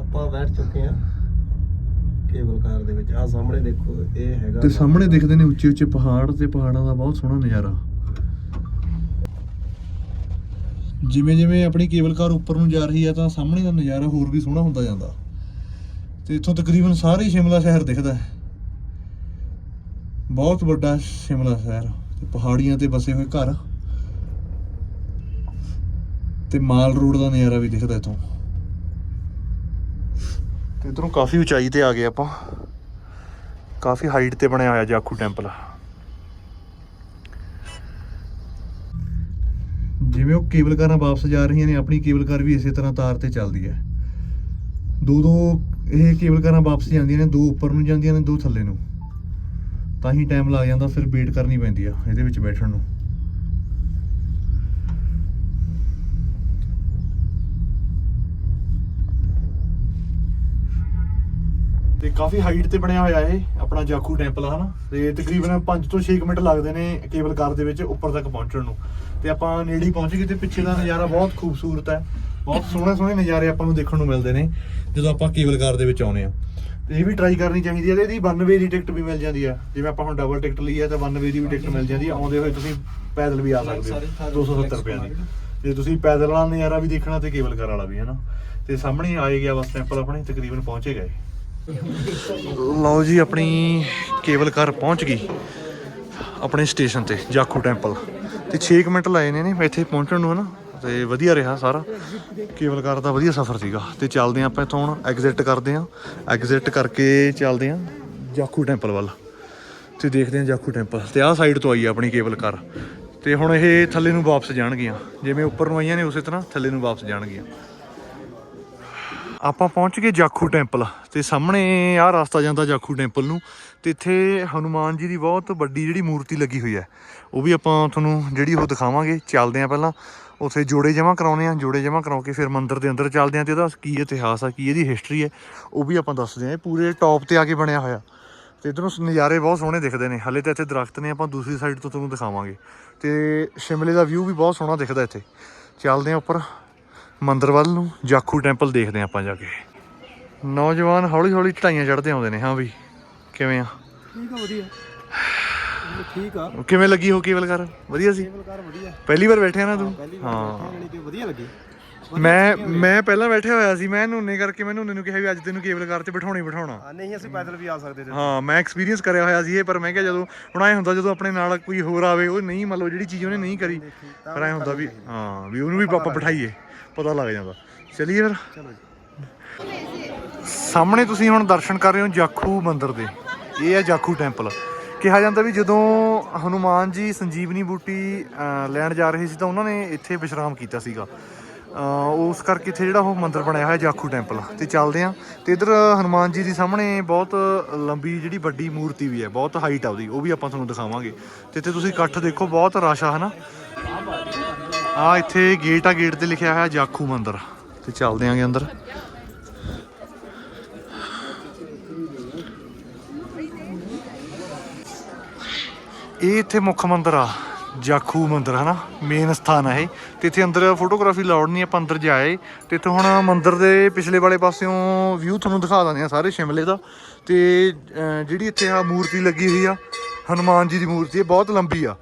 ਆਪਾਂ ਬੈਠ ਚੁੱਕੇ ਆ ਕੇਬਲ ਕਾਰ ਦੇ ਵਿੱਚ। ਆ ਸਾਹਮਣੇ ਦੇਖੋ ਇਹ ਹੈਗਾ
ਤੇ ਸਾਹਮਣੇ ਦਿਖਦੇ ਨੇ ਉੱਚੇ ਉੱਚੇ ਪਹਾੜ ਤੇ ਪਹਾੜਾਂ ਦਾ ਬਹੁਤ ਸੋਹਣਾ ਨਜ਼ਾਰਾ। ਜਿਵੇਂ ਜਿਵੇਂ ਆਪਣੀ ਕੇਬਲ ਕਾਰ ਉੱਪਰ ਨੂੰ ਜਾ ਰਹੀ ਹੈ ਤਾਂ ਸਾਹਮਣੇ ਦਾ ਨਜ਼ਾਰਾ ਹੋਰ ਵੀ ਸੋਹਣਾ ਹੁੰਦਾ ਜਾਂਦਾ। ਤੇ ਇੱਥੋਂ ਤਕਰੀਬਨ ਸਾਰੇ ਸ਼ਿਮਲਾ ਸ਼ਹਿਰ ਦਿਖਦਾ ਹੈ। ਬਹੁਤ ਵੱਡਾ ਸ਼ਿਮਲਾ ਸ਼ਹਿਰ। ਪਹਾੜੀਆਂ ਤੇ ਵਸੇ ਹੋਏ ਘਰ। ਤੇ ਮਾਲ ਰੋਡ ਦਾ ਨਜ਼ਾਰਾ ਵੀ ਦਿਖਦਾ ਇੱਥੋਂ। ਤੇ ਇਧਰੋਂ ਕਾਫੀ ਉਚਾਈ ਤੇ ਆ ਗਏ ਆਪਾਂ। ਕਾਫੀ ਹਾਈਟ ਤੇ ਬਣਿਆ ਹੋਇਆ ਜਾਖੂ ਟੈਂਪਲ ਜਿਵੇਂ ਉਹ ਕੇਬਲ ਕਾਰਾਂ ਵਾਪਸ ਜਾ ਰਹੀਆਂ ਨੇ, ਆਪਣੀ ਕੇਬਲ ਕਾਰ ਵੀ ਇਸੇ ਤਰ੍ਹਾਂ ਤਾਰ ਤੇ ਚੱਲਦੀ ਹੈ। ਦੋ ਦੋ ਇਹ ਕੇਬਲ ਕਾਰਾਂ ਵਾਪਸ ਜਾਂਦੀਆਂ ਨੇ, ਦੋ ਉੱਪਰ ਨੂੰ ਜਾਂਦੀਆਂ ਨੇ, ਦੋ ਥੱਲੇ ਨੂੰ। ਤਾਂ ਹੀ ਟਾਈਮ ਲੱਗ ਜਾਂਦਾ, ਫਿਰ ਵੇਟ ਕਰਨੀ ਪੈਂਦੀ ਆ ਇਹਦੇ ਵਿੱਚ ਬੈਠਣ ਨੂੰ। ਤੇ ਕਾਫੀ ਹਾਈਟ ਤੇ ਬਣਿਆ ਹੋਇਆ ਇਹ, ਆਪਣਾ ਜਾਖੂ ਟੈਂਪਲ ਹਨਾ? ਤੇ ਤਕਰੀਬਨ 5 ਤੋਂ 6 ਮਿੰਟ ਲੱਗਦੇ ਨੇ ਕੇਬਲ ਕਾਰ ਦੇ ਵਿੱਚ ਉੱਪਰ ਤੱਕ ਪਹੁੰਚਣ ਨੂੰ। ਤੇ ਆਪਾਂ ਨੇੜੇ ਪਹੁੰਚ ਗਏ ਤੇ ਪਿੱਛੇ ਦਾ ਨਜ਼ਾਰਾ ਬਹੁਤ ਖੂਬਸੂਰਤ ਹੈ। ਬਹੁਤ ਸੋਹਣੇ ਸੋਹਣੇ ਨਜ਼ਾਰੇ ਆਪਾਂ ਨੂੰ ਦੇਖਣ ਨੂੰ ਮਿਲਦੇ ਨੇ, ਜਦੋਂ ਆਪਾਂ ਕੇਬਲ ਕਾਰ ਦੇ ਵਿੱਚ ਆਉਨੇ ਆ ਇਹ ਵੀ ਟਰਾਈ ਕਰਨੀ ਚਾਹੀਦੀ ਹੈ ਤੇ ਇਹਦੀ 92 ਦੀ ਟਿਕਟ ਵੀ ਮਿਲ ਜਾਂਦੀ ਆ ਜਿਵੇਂ ਆਪਾਂ ਹੁਣ ਡਬਲ ਟਿਕਟ ਲਈ ਹੈ ਤਾਂ 92 ਦੀ ਵੀ ਟਿਕਟ ਮਿਲ ਜਾਂਦੀ ਆ ਆਉਂਦੇ ਹੋਏ ਤੁਸੀਂ ਪੈਦਲ ਵੀ ਆ ਸਕਦੇ ਹੋ। 270 ਰੁਪਏ ਦੀ। ਜੇ ਤੁਸੀਂ ਪੈਦਲ ਵਾਲਾ ਨਜ਼ਾਰਾ ਵੀ ਦੇਖਣਾ ਤੇ ਕੇਬਲ ਕਾਰ ਵਾਲਾ ਵੀ ਹੈ ਨਾ? ਤੇ ਸਾਹਮਣੇ ਆਏ ਗਿਆ ਬਸ ਟੈਂਪਲ ਆਪਣੇ ਤਕਰੀਬਨ ਪਹੁੰਚੇ ਗਏ। ਲਓ ਜੀ ਆਪਣੀ ਕੇਬਲ ਕਾਰ ਪਹੁੰਚ ਗਈ ਆਪਣੇ ਸਟੇਸ਼ਨ ਤੇ ਜਾਖੂ ਟੈਂਪਲ ਤੇ 6 ਮਿੰਟ ਲਾਏ ਨੇ ਨੇ ਇੱਥੇ ਪਹੁੰਚਣ ਨੂੰ ਹਨਾ ਤੇ ਵਧੀਆ ਰਿਹਾ ਸਾਰਾ। ਕੇਬਲ ਕਾਰ ਦਾ ਵਧੀਆ ਸਫ਼ਰ ਸੀਗਾ। ਤੇ ਚੱਲਦੇ ਹਾਂ ਆਪਾਂ ਇੱਥੋਂ ਹੁਣ ਐਗਜ਼ਿਟ ਕਰਦੇ ਹਾਂ। ਐਗਜ਼ਿਟ ਕਰਕੇ ਚੱਲਦੇ ਹਾਂ ਜਾਖੂ ਟੈਂਪਲ ਵੱਲ। ਤੇ ਦੇਖਦੇ ਹਾਂ ਜਾਖੂ ਟੈਂਪਲ ਤੇ ਆਹ ਸਾਈਡ ਤੋਂ ਆਈ ਆ ਆਪਣੀ ਕੇਬਲ ਕਾਰ। ਤੇ ਹੁਣ ਇਹ ਥੱਲੇ ਨੂੰ ਵਾਪਸ ਜਾਣਗੀਆਂ। ਜਿਵੇਂ ਉੱਪਰ ਨੂੰ ਆਈਆਂ ਨੇ ਉਸੇ ਤਰ੍ਹਾਂ ਥੱਲੇ ਨੂੰ ਵਾਪਸ ਜਾਣਗੀਆਂ। ਆਪਾਂ ਪਹੁੰਚ ਗਏ ਜਾਖੂ ਟੈਂਪਲ ਤੇ ਸਾਹਮਣੇ ਆਹ ਰਸਤਾ ਜਾਂਦਾ ਜਾਖੂ ਟੈਂਪਲ ਨੂੰ। ਤੇ ਇੱਥੇ ਹਨੂਮਾਨ ਜੀ ਦੀ ਬਹੁਤ ਵੱਡੀ ਜਿਹੜੀ ਮੂਰਤੀ ਲੱਗੀ ਹੋਈ ਹੈ। ਉਹ ਵੀ ਆਪਾਂ ਤੁਹਾਨੂੰ ਜਿਹੜੀ ਉਹ ਦਿਖਾਵਾਂਗੇ। ਚੱਲਦੇ ਆਂ ਪਹਿਲਾਂ। ਉੱਥੇ ਜੋੜੇ ਜਮ੍ਹਾਂ ਕਰਾਉਨੇ ਆ, ਜੋੜੇ ਜਮ੍ਹਾਂ ਕਰਾਉ ਕੇ ਫਿਰ ਮੰਦਿਰ ਦੇ ਅੰਦਰ ਚੱਲਦੇ ਆਂ ਤੇ ਇਹਦਾ ਕੀ ਇਤਿਹਾਸ ਆ, ਕੀ ਇਹਦੀ ਹਿਸਟਰੀ ਹੈ ਉਹ ਵੀ ਆਪਾਂ ਦੱਸਦੇ ਆਂ। ਇਹ ਪੂਰੇ ਟੌਪ ਤੇ ਆ ਕੇ ਬਣਿਆ ਹੋਇਆ। ਤੇ ਇਧਰੋਂ ਨਜ਼ਾਰੇ ਬਹੁਤ ਸੋਹਣੇ ਦਿਖਦੇ ਨੇ। ਹਲੇ ਤਾਂ ਇੱਥੇ ਦਰਖਤ ਨੇ, ਆਪਾਂ ਦੂਸਰੀ ਸਾਈਡ ਤੋਂ ਤੁਹਾਨੂੰ ਦਿਖਾਵਾਂਗੇ। ਤੇ ਸ਼ਿਮਲੇ ਦਾ ਵਿਊ ਵੀ ਬਹੁਤ ਸੋਹਣਾ ਦਿਖਦਾ ਇੱਥੇ। ਚੱਲਦੇ ਆਂ ਉੱਪਰ ਮੰਦਿਰ ਵੱਲ ਨੂੰ, ਜਾਖੂ ਟੈਂਪਲ ਦੇਖਦੇ ਆਂ ਆਪਾਂ ਜਾ ਕੇ। ਨੌਜਵਾਨ ਹੌਲੀ ਹੌਲੀ ਢਾਈਆਂ ਚੜ੍ਹਦੇ ਆਉਂਦੇ ਨੇ, ਹਾਂ ਵੀ ਕਿਵੇਂ ਆ?
ਠੀਕ ਆ ਵਧੀਆ। ਠੀਕ ਆ।
ਕਿਵੇਂ ਲੱਗੀ ਹੋ ਕੇਵਲ ਕਰ ਵਧੀਆ ਸੀ?
ਕੇਬਲ ਕਾਰ ਵਧੀਆ।
ਪਹਿਲੀ ਵਾਰ ਬੈਠਿਆ ਨਾ ਤੂੰ?
ਪਹਿਲੀ ਵਾਰ
ਹਾਂ।
ਕਿ ਵਧੀਆ ਲੱਗੀ।
ਮੈਂ ਮੈਂ ਪਹਿਲਾਂ ਬੈਠਿਆ ਹੋਇਆ ਸੀ ਮੈਂ ਨੂਨੇ ਕਰਕੇ ਮੈਂ ਨੂਨੇ ਨੂੰ ਕਿਹਾ ਵੀ ਅੱਜ ਤੈਨੂੰ ਕੇਬਲ ਕਾਰ ਤੇ ਬਿਠਾਉਣੀ ਬਿਠਾਉਣਾ।
ਆ ਨਹੀਂ ਅਸੀਂ ਪੈਦਲ ਵੀ ਆ ਸਕਦੇ ਤੇ
ਹਾਂ ਮੈਂ ਐਕਸਪੀਰੀਅੰਸ ਕਰਿਆ ਹੋਇਆ ਸੀ ਇਹ ਪਰ ਮੈਂ ਕਿਹਾ ਜਦੋਂ ਹੁਣ ਐ ਹੁੰਦਾ ਜਦੋਂ ਆਪਣੇ ਨਾਲ ਕੋਈ ਹੋਰ ਆਵੇ ਉਹ ਨਹੀਂ ਮੰਨ ਲਓ ਜਿਹੜੀ ਚੀਜ਼ ਉਹਨੇ ਨਹੀਂ ਕਰੀ ਪਰ ਐ ਹੁੰਦਾ ਵੀ ਹਾਂ ਵੀ ਉਹਨੂੰ ਵੀ ਆਪਾਂ ਬਿਠਾਈਏ ਪਤਾ ਲੱਗ ਜਾਂਦਾ। ਚਲਿਏ ਫਿਰ।
ਚਲੋ ਜੀ।
ਸਾਹਮਣੇ ਤੁਸੀਂ ਹੁਣ ਦਰਸ਼ਨ ਕਰ ਰਹੇ ਹੋ ਜਾਖੂ ਮੰਦਿਰ ਦੇ। ਇਹ ਹੈ ਜਾਖੂ ਟੈਂਪਲ ਕਿਹਾ ਜਾਂਦਾ ਵੀ ਜਦੋਂ ਹਨੂਮਾਨ ਜੀ ਸੰਜੀਵਨੀ ਬੂਟੀ ਲੈਣ ਜਾ ਰਹੇ ਸੀ ਤਾਂ ਉਹਨਾਂ ਨੇ ਇੱਥੇ ਵਿਸ਼ਰਾਮ ਕੀਤਾ ਸੀਗਾ। ਉਸ ਕਰਕੇ ਇੱਥੇ ਜਿਹੜਾ ਉਹ ਮੰਦਿਰ ਬਣਿਆ ਹੋਇਆ ਜਾਖੂ ਟੈਂਪਲ। ਤੇ ਚੱਲਦੇ ਆ ਤੇ ਇਧਰ ਹਨੂਮਾਨ ਜੀ ਦੀ ਸਾਹਮਣੇ ਬਹੁਤ ਲੰਬੀ ਜਿਹੜੀ ਵੱਡੀ ਮੂਰਤੀ ਵੀ ਹੈ, ਬਹੁਤ ਹਾਈਟ ਆ ਉਹਦੀ, ਉਹ ਵੀ ਆਪਾਂ ਤੁਹਾਨੂੰ ਦਿਖਾਵਾਂਗੇ। ਤੇ ਇੱਥੇ ਤੁਸੀਂ ਇਕੱਠ ਦੇਖੋ, ਬਹੁਤ ਰਸ਼ ਆ, ਹਨਾ? ਆ ਇੱਥੇ ਗੇਟ ਆ ਗੇਟ ਤੇ ਲਿਖਿਆ ਹੋਇਆ ਜਾਖੂ ਮੰਦਿਰ। ਤੇ ਚੱਲਦੇ ਆਂਗੇ ਅੰਦਰ। ਇਹ ਇੱਥੇ ਮੁੱਖ ਮੰਦਿਰ ਆ, ਜਾਖੂ ਮੰਦਿਰ, ਹਨਾ? ਮੇਨ ਸਥਾਨ ਆ ਇਹ। ਤੇ ਇੱਥੇ ਅੰਦਰ ਫੋਟੋਗ੍ਰਾਫੀ ਲਾਉਣ ਨਹੀਂ, ਆਪਾਂ ਅੰਦਰ ਜਾਏ ਤੇ ਇੱਥੇ ਹੁਣ ਮੰਦਿਰ ਦੇ ਪਿਛਲੇ ਵਾਲੇ ਪਾਸਿਓਂ ਵਿਊ ਤੁਹਾਨੂੰ ਦਿਖਾ ਦਿੰਦੇ ਆ ਸਾਰੇ ਸ਼ਿਮਲੇ ਦਾ। ਤੇ ਜਿਹੜੀ ਇੱਥੇ ਆ ਮੂਰਤੀ ਲੱਗੀ ਹੋਈ ਆ, ਹਨੂਮਾਨ ਜੀ ਦੀ ਮੂਰਤੀ, ਇਹ ਬਹੁਤ ਲੰਬੀ ਆ।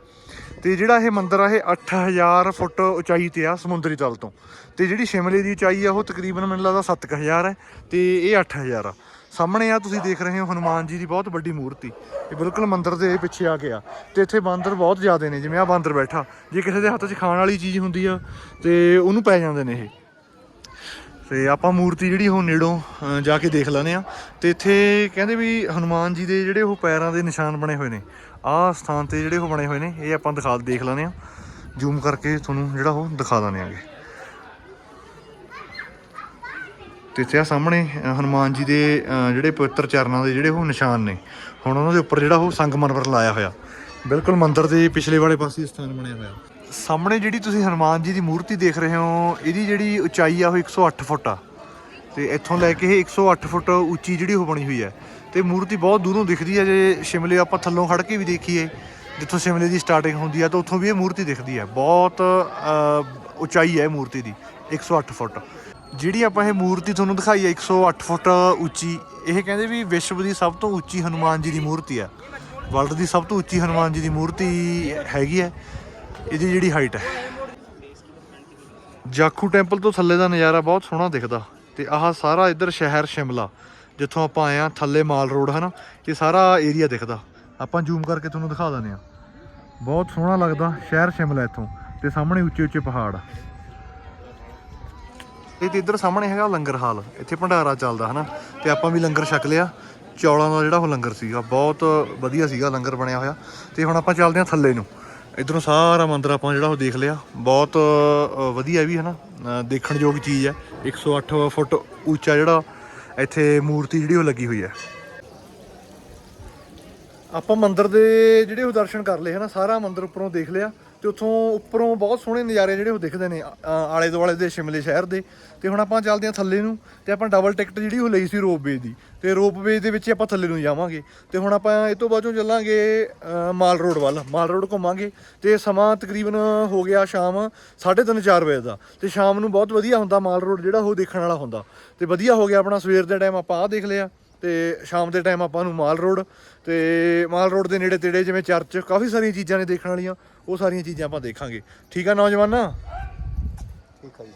ਤੇ ਜਿਹੜਾ ਇਹ ਮੰਦਿਰ ਆ, ਇਹ 8000 ਫੁੱਟ ਉਚਾਈ ਤੇ ਆ ਸਮੁੰਦਰੀ ਤਲ ਤੋਂ। ਤੇ ਜਿਹੜੀ ਸ਼ਿਮਲੇ ਦੀ ਉਚਾਈ ਆ, ਉਹ ਤਕਰੀਬਨ ਮੈਨੂੰ ਲੱਗਦਾ 7000 ਹੈ ਤੇ ਇਹ 8000 ਆ। ਸਾਹਮਣੇ ਆ, ਤੁਸੀਂ ਦੇਖ ਰਹੇ ਹੋ ਹਨੂਮਾਨ ਜੀ ਦੀ ਬਹੁਤ ਵੱਡੀ ਮੂਰਤੀ। ਇਹ ਬਿਲਕੁਲ ਮੰਦਿਰ ਦੇ ਪਿੱਛੇ ਆ ਕੇ ਆ। ਤੇ ਇੱਥੇ ਬਾਂਦਰ ਬਹੁਤ ਜ਼ਿਆਦੇ ਨੇ, ਜਿਵੇਂ ਆ ਬਾਂਦਰ ਬੈਠਾ। ਜੇ ਕਿਸੇ ਦੇ ਹੱਥ 'ਚ ਖਾਣ ਵਾਲੀ ਚੀਜ਼ ਹੁੰਦੀ ਆ, ਤੇ ਉਹਨੂੰ ਪੈ ਜਾਂਦੇ ਨੇ ਇਹ। ਤੇ ਆਪਾਂ ਮੂਰਤੀ ਜਿਹੜੀ ਉਹ ਨੇੜੋਂ ਜਾ ਕੇ ਦੇਖ ਲੈਨੇ ਆ। ਤੇ ਇੱਥੇ ਕਹਿੰਦੇ ਵੀ ਹਨੂਮਾਨ ਜੀ ਦੇ ਜਿਹੜੇ ਉਹ ਪੈਰਾਂ ਦੇ ਨਿਸ਼ਾਨ ਬਣੇ ਹੋਏ ਨੇ। ਆਹ ਸਥਾਨ ਤੇ ਜਿਹੜੇ ਉਹ ਬਣੇ ਹੋਏ ਨੇ, ਇਹ ਆਪਾਂ ਦਿਖਾ, ਦੇਖ ਲੈਨੇ ਆ। ਜ਼ੂਮ ਕਰਕੇ ਤੁਹਾਨੂੰ ਜਿਹੜਾ ਉਹ ਦਿਖਾ ਦਾਨੇ ਆਗੇ ਤੇ ਇੱਥੇ ਆ ਸਾਹਮਣੇ ਅ, ਹਨੂਮਾਨ ਜੀ ਦੇ ਜਿਹੜੇ ਪਵਿੱਤਰ ਚਰਨਾਂ ਦੇ ਜਿਹੜੇ ਉਹ ਨਿਸ਼ਾਨ ਨੇ। ਹੁਣ ਉਹਨਾਂ ਦੇ ਉੱਪਰ ਜਿਹੜਾ ਉਹ ਸੰਗਮਰਮਰ ਲਾਇਆ ਹੋਇਆ। ਬਿਲਕੁਲ ਮੰਦਿਰ ਦੇ ਪਿਛਲੇ ਵਾਲੇ ਪਾਸੇ ਸਥਾਨ ਬਣਿਆ ਹੋਇਆ। ਸਾਹਮਣੇ ਜਿਹੜੀ ਤੁਸੀਂ ਹਨੂਮਾਨ ਜੀ ਦੀ ਮੂਰਤੀ ਦੇਖ ਰਹੇ ਹੋ ਇਹਦੀ ਜਿਹੜੀ ਉਚਾਈ ਆ ਉਹ 108 ਫੁੱਟ ਆ। ਤੇ ਇੱਥੋਂ ਲੈ ਕੇ ਇਹ 108 ਫੁੱਟ ਉੱਚੀ ਜਿਹੜੀ ਉਹ ਬਣੀ ਹੋਈ ਹੈ। ਤੇ ਮੂਰਤੀ ਬਹੁਤ ਦੂਰੋਂ ਦਿਖਦੀ ਹੈ ਜੇ ਸ਼ਿਮਲੇ ਆਪਾਂ ਥੱਲੋਂ ਖੜ ਕੇ ਵੀ ਦੇਖੀਏ ਜਿੱਥੋਂ ਸ਼ਿਮਲੇ ਦੀ ਸਟਾਰਟਿੰਗ ਹੁੰਦੀ ਹੈ ਤਾਂ ਉੱਥੋਂ ਵੀ ਇਹ ਮੂਰਤੀ ਦਿਖਦੀ ਹੈ। ਬਹੁਤ ਅ, ਉਚਾਈ ਹੈ ਇਹ ਮੂਰਤੀ ਦੀ 108 ਫੁੱਟ। ਜਿਹੜੀ ਆਪਾਂ ਇਹ ਮੂਰਤੀ ਤੁਹਾਨੂੰ ਦਿਖਾਈ ਹੈ 108 ਫੁੱਟ ਉੱਚੀ, ਇਹ ਕਹਿੰਦੇ ਵੀ ਵਿਸ਼ਵ ਦੀ ਸਭ ਤੋਂ ਉੱਚੀ ਹਨੂਮਾਨ ਜੀ ਦੀ ਮੂਰਤੀ ਹੈ। ਵਰਲਡ ਦੀ ਸਭ ਤੋਂ ਉੱਚੀ ਹਨੂਮਾਨ ਜੀ ਦੀ ਮੂਰਤੀ ਹੈਗੀ ਹੈ। ਇਹਦੀ ਜਿਹੜੀ ਹਾਈਟ ਹੈ। ਜਾਖੂ ਟੈਂਪਲ ਤੋਂ ਥੱਲੇ ਦਾ ਨਜ਼ਾਰਾ ਬਹੁਤ ਸੋਹਣਾ ਦਿਖਦਾ ਤੇ ਆਹ ਸਾਰਾ ਇੱਧਰ ਸ਼ਹਿਰ ਸ਼ਿਮਲਾ, ਜਿੱਥੋਂ ਆਪਾਂ ਆਏ ਆ ਥੱਲੇ ਮਾਲ ਰੋਡ, ਹਨਾ? ਇਹ ਸਾਰਾ ਏਰੀਆ ਦਿਖਦਾ। ਆਪਾਂ ਜ਼ੂਮ ਕਰਕੇ ਤੁਹਾਨੂੰ ਦਿਖਾ ਦਿੰਦੇ ਆ ਬਹੁਤ ਸੋਹਣਾ ਲੱਗਦਾ ਸ਼ਹਿਰ ਸ਼ਿਮਲਾ ਇੱਥੋਂ ਤੇ ਸਾਹਮਣੇ ਉੱਚੇ ਉੱਚੇ ਪਹਾੜ ਇਹ ਤੇ ਇੱਧਰ ਸਾਹਮਣੇ ਹੈਗਾ ਲੰਗਰ ਹਾਲ ਇੱਥੇ ਭੰਡਾਰਾ ਚੱਲਦਾ ਹਨਾ ਤੇ ਆਪਾਂ ਵੀ ਲੰਗਰ ਛਕ ਲਿਆ ਚੌਲਾਂ ਦਾ ਜਿਹੜਾ ਉਹ ਲੰਗਰ ਸੀਗਾ ਬਹੁਤ ਵਧੀਆ ਸੀਗਾ ਲੰਗਰ ਬਣਿਆ ਹੋਇਆ ਤੇ ਹੁਣ ਆਪਾਂ ਚੱਲਦੇ ਹਾਂ ਥੱਲੇ ਨੂੰ ਇਧਰੋਂ ਸਾਰਾ ਮੰਦਿਰ ਆਪਾਂ ਜਿਹੜਾ ਉਹ ਦੇਖ ਲਿਆ ਬਹੁਤ ਵਧੀਆ ਵੀ ਹਨਾ ਅ, ਦੇਖਣ ਯੋਗ ਚੀਜ਼ ਹੈ 108 ਫੁੱਟ ਉੱਚਾ ਜਿਹੜਾ ਇੱਥੇ ਮੂਰਤੀ ਜਿਹੜੀ ਉਹ ਲੱਗੀ ਹੋਈ ਹੈ। ਆਪਾਂ ਮੰਦਿਰ ਦੇ ਜਿਹੜੇ ਉਹ ਦਰਸ਼ਨ ਕਰ ਲਏ ਹਨਾ ਸਾਰਾ ਮੰਦਿਰ ਉੱਪਰੋਂ ਦੇਖ ਲਿਆ ਤੇ ਉੱਥੋਂ ਉੱਪਰੋਂ ਬਹੁਤ ਸੋਹਣੇ ਨਜ਼ਾਰੇ ਜਿਹੜੇ ਉਹ ਦਿਖਦੇ ਨੇ ਆਲੇ ਦੁਆਲੇ ਦੇ ਸ਼ਿਮਲੇ ਸ਼ਹਿਰ ਦੇ। ਤੇ ਹੁਣ ਆਪਾਂ ਚੱਲਦੇ ਹਾਂ ਥੱਲੇ ਨੂੰ, ਤੇ ਆਪਾਂ ਡਬਲ ਟਿਕਟ ਜਿਹੜੀ ਉਹ ਲਈ ਸੀ ਰੋਪਵੇ ਦੀ। ਤੇ ਰੋਪਵੇ ਦੇ ਵਿੱਚ ਹੀ ਆਪਾਂ ਥੱਲੇ ਨੂੰ ਜਾਵਾਂਗੇ। ਤੇ ਹੁਣ ਆਪਾਂ ਇਹ ਤੋਂ ਬਾਅਦੋਂ ਚੱਲਾਂਗੇ ਮਾਲ ਰੋਡ ਵੱਲ। ਮਾਲ ਰੋਡ ਘੁੰਮਾਂਗੇ। ਤੇ ਸਮਾਂ ਤਕਰੀਬਨ ਹੋ ਗਿਆ ਸ਼ਾਮ 3:30 4 ਵਜੇ ਦਾ। ਤੇ ਸ਼ਾਮ ਨੂੰ ਬਹੁਤ ਵਧੀਆ ਹੁੰਦਾ ਮਾਲ ਰੋਡ ਜਿਹੜਾ ਉਹ ਦੇਖਣ ਵਾਲਾ ਹੁੰਦਾ। ਤੇ ਵਧੀਆ ਹੋ ਗਿਆ ਆਪਣਾ, ਸਵੇਰ ਦੇ ਟਾਈਮ ਆਪਾਂ ਆਹ ਦੇਖ ਲਿਆ। ਤੇ ਸ਼ਾਮ ਦੇ ਟਾਈਮ ਆਪਾਂ ਨੂੰ ਮਾਲ ਰੋਡ ਤੇ ਮਾਲ ਰੋਡ ਦੇ ਨੇੜੇ ਤੇੜੇ ਜਿਵੇਂ ਚਰਚ ਕਾਫੀ ਸਾਰੀਆਂ ਚੀਜ਼ਾਂ ਨੇ ਦੇਖਣ ਵਾਲੀਆਂ ਉਹ ਸਾਰੀਆਂ ਚੀਜ਼ਾਂ ਆਪਾਂ ਦੇਖਾਂਗੇ। ਠੀਕ ਆ ਨੌਜਵਾਨਾਂ?
ਠੀਕ ਆ ਜੀ।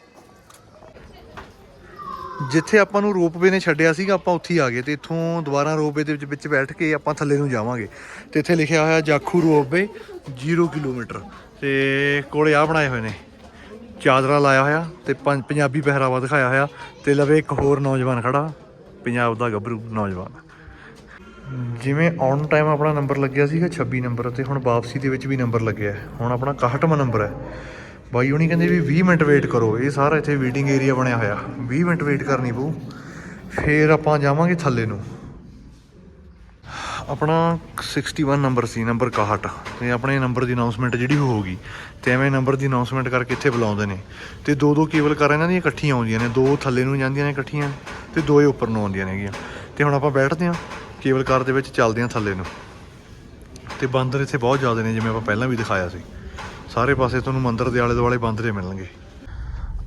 ਜਿੱਥੇ ਆਪਾਂ ਨੂੰ ਰੋਪਵੇ ਨੇ ਛੱਡਿਆ ਸੀਗਾ ਆਪਾਂ ਉੱਥੇ ਹੀ ਆ ਗਏ ਤੇ ਇੱਥੋਂ ਦੁਬਾਰਾ ਰੋਪਵੇ ਦੇ ਵਿੱਚ ਵਿੱਚ ਬੈਠ ਕੇ ਆਪਾਂ ਥੱਲੇ ਨੂੰ ਜਾਵਾਂਗੇ। ਤੇ ਇੱਥੇ ਲਿਖਿਆ ਹੋਇਆ ਜਾਖੂ ਰੋਪਵੇ 0 ਕਿਲੋਮੀਟਰ। ਤੇ ਕੋਲੇ ਆ ਬਣਾਏ ਹੋਏ ਨੇ। ਚਾਦਰਾ ਲਾਇਆ ਹੋਇਆ ਤੇ ਪੰਜਾਬੀ ਪਹਿਰਾਵਾ ਦਿਖਾਇਆ ਹੋਇਆ ਤੇ ਲਵੇ ਇੱਕ ਹੋਰ ਨੌਜਵਾਨ ਖੜਾ। ਪੰਜਾਬ ਦਾ ਗੱਭਰੂ ਨੌਜਵਾਨ। ਜਿਵੇਂ ਔਨ ਟਾਈਮ ਆਪਣਾ ਨੰਬਰ ਲੱਗਿਆ ਸੀਗਾ 26 ਨੰਬਰ ਤੇ, ਹੁਣ ਵਾਪਸੀ ਦੇ ਵਿੱਚ ਵੀ ਨੰਬਰ ਲੱਗਿਆ ਹੁਣ ਆਪਣਾ 61ਵਾਂ ਨੰਬਰ ਹੈ। ਬਾਈ ਹੁਣੀ ਕਹਿੰਦੇ ਵੀ 20 ਮਿੰਟ ਵੇਟ ਕਰੋ। ਇਹ ਸਾਰਾ ਇੱਥੇ ਵੇਟਿੰਗ ਏਰੀਆ ਬਣਿਆ ਹੋਇਆ। 20 ਮਿੰਟ ਵੇਟ ਕਰਨੀ ਪਊ। ਫੇਰ ਆਪਾਂ ਜਾਵਾਂਗੇ ਥੱਲੇ ਨੂੰ। ਆਪਣਾ 61 ਨੰਬਰ ਸੀ ਨੰਬਰ 61 ਤੇ ਆਪਣੇ ਨੰਬਰ ਦੀ ਅਨਾਉਂਸਮੈਂਟ ਜਿਹੜੀ ਉਹ ਗਈ ਤੇ ਐਵੇਂ ਨੰਬਰ ਦੀ ਅਨਾਉਂਸਮੈਂਟ ਕਰਕੇ ਇੱਥੇ ਬੁਲਾਉਂਦੇ ਨੇ। ਤੇ ਦੋ ਦੋ ਕੇਬਲ ਕਾਰਾਂ ਇਹਨਾਂ ਦੀਆਂ ਇਕੱਠੀਆਂ ਆਉਂਦੀਆਂ ਨੇ, ਦੋ ਥੱਲੇ ਨੂੰ ਜਾਂਦੀਆਂ ਨੇ ਇਕੱਠੀਆਂ, ਤੇ ਦੋ ਇਹ ਉੱਪਰ ਨੂੰ ਆਉਂਦੀਆਂ ਨੇਗੀਆਂ ਤੇ ਹੁਣ ਆਪਾਂ ਬੈਠਦੇ ਹਾਂ ਕੇਬਲ ਕਾਰ ਦੇ ਵਿੱਚ ਚੱਲਦੇ ਹਾਂ ਥੱਲੇ ਨੂੰ। ਤੇ ਬਾਂਦਰ ਇੱਥੇ ਬਹੁਤ ਜ਼ਿਆਦਾ ਨੇ, ਜਿਵੇਂ ਆਪਾਂ ਪਹਿਲਾਂ ਵੀ ਦਿਖਾਇਆ ਸੀ। ਸਾਰੇ ਪਾਸੇ ਤੁਹਾਨੂੰ ਮੰਦਿਰ ਦੇ ਆਲੇ ਦੁਆਲੇ ਬਾਂਦਰੇ ਮਿਲਣਗੇ।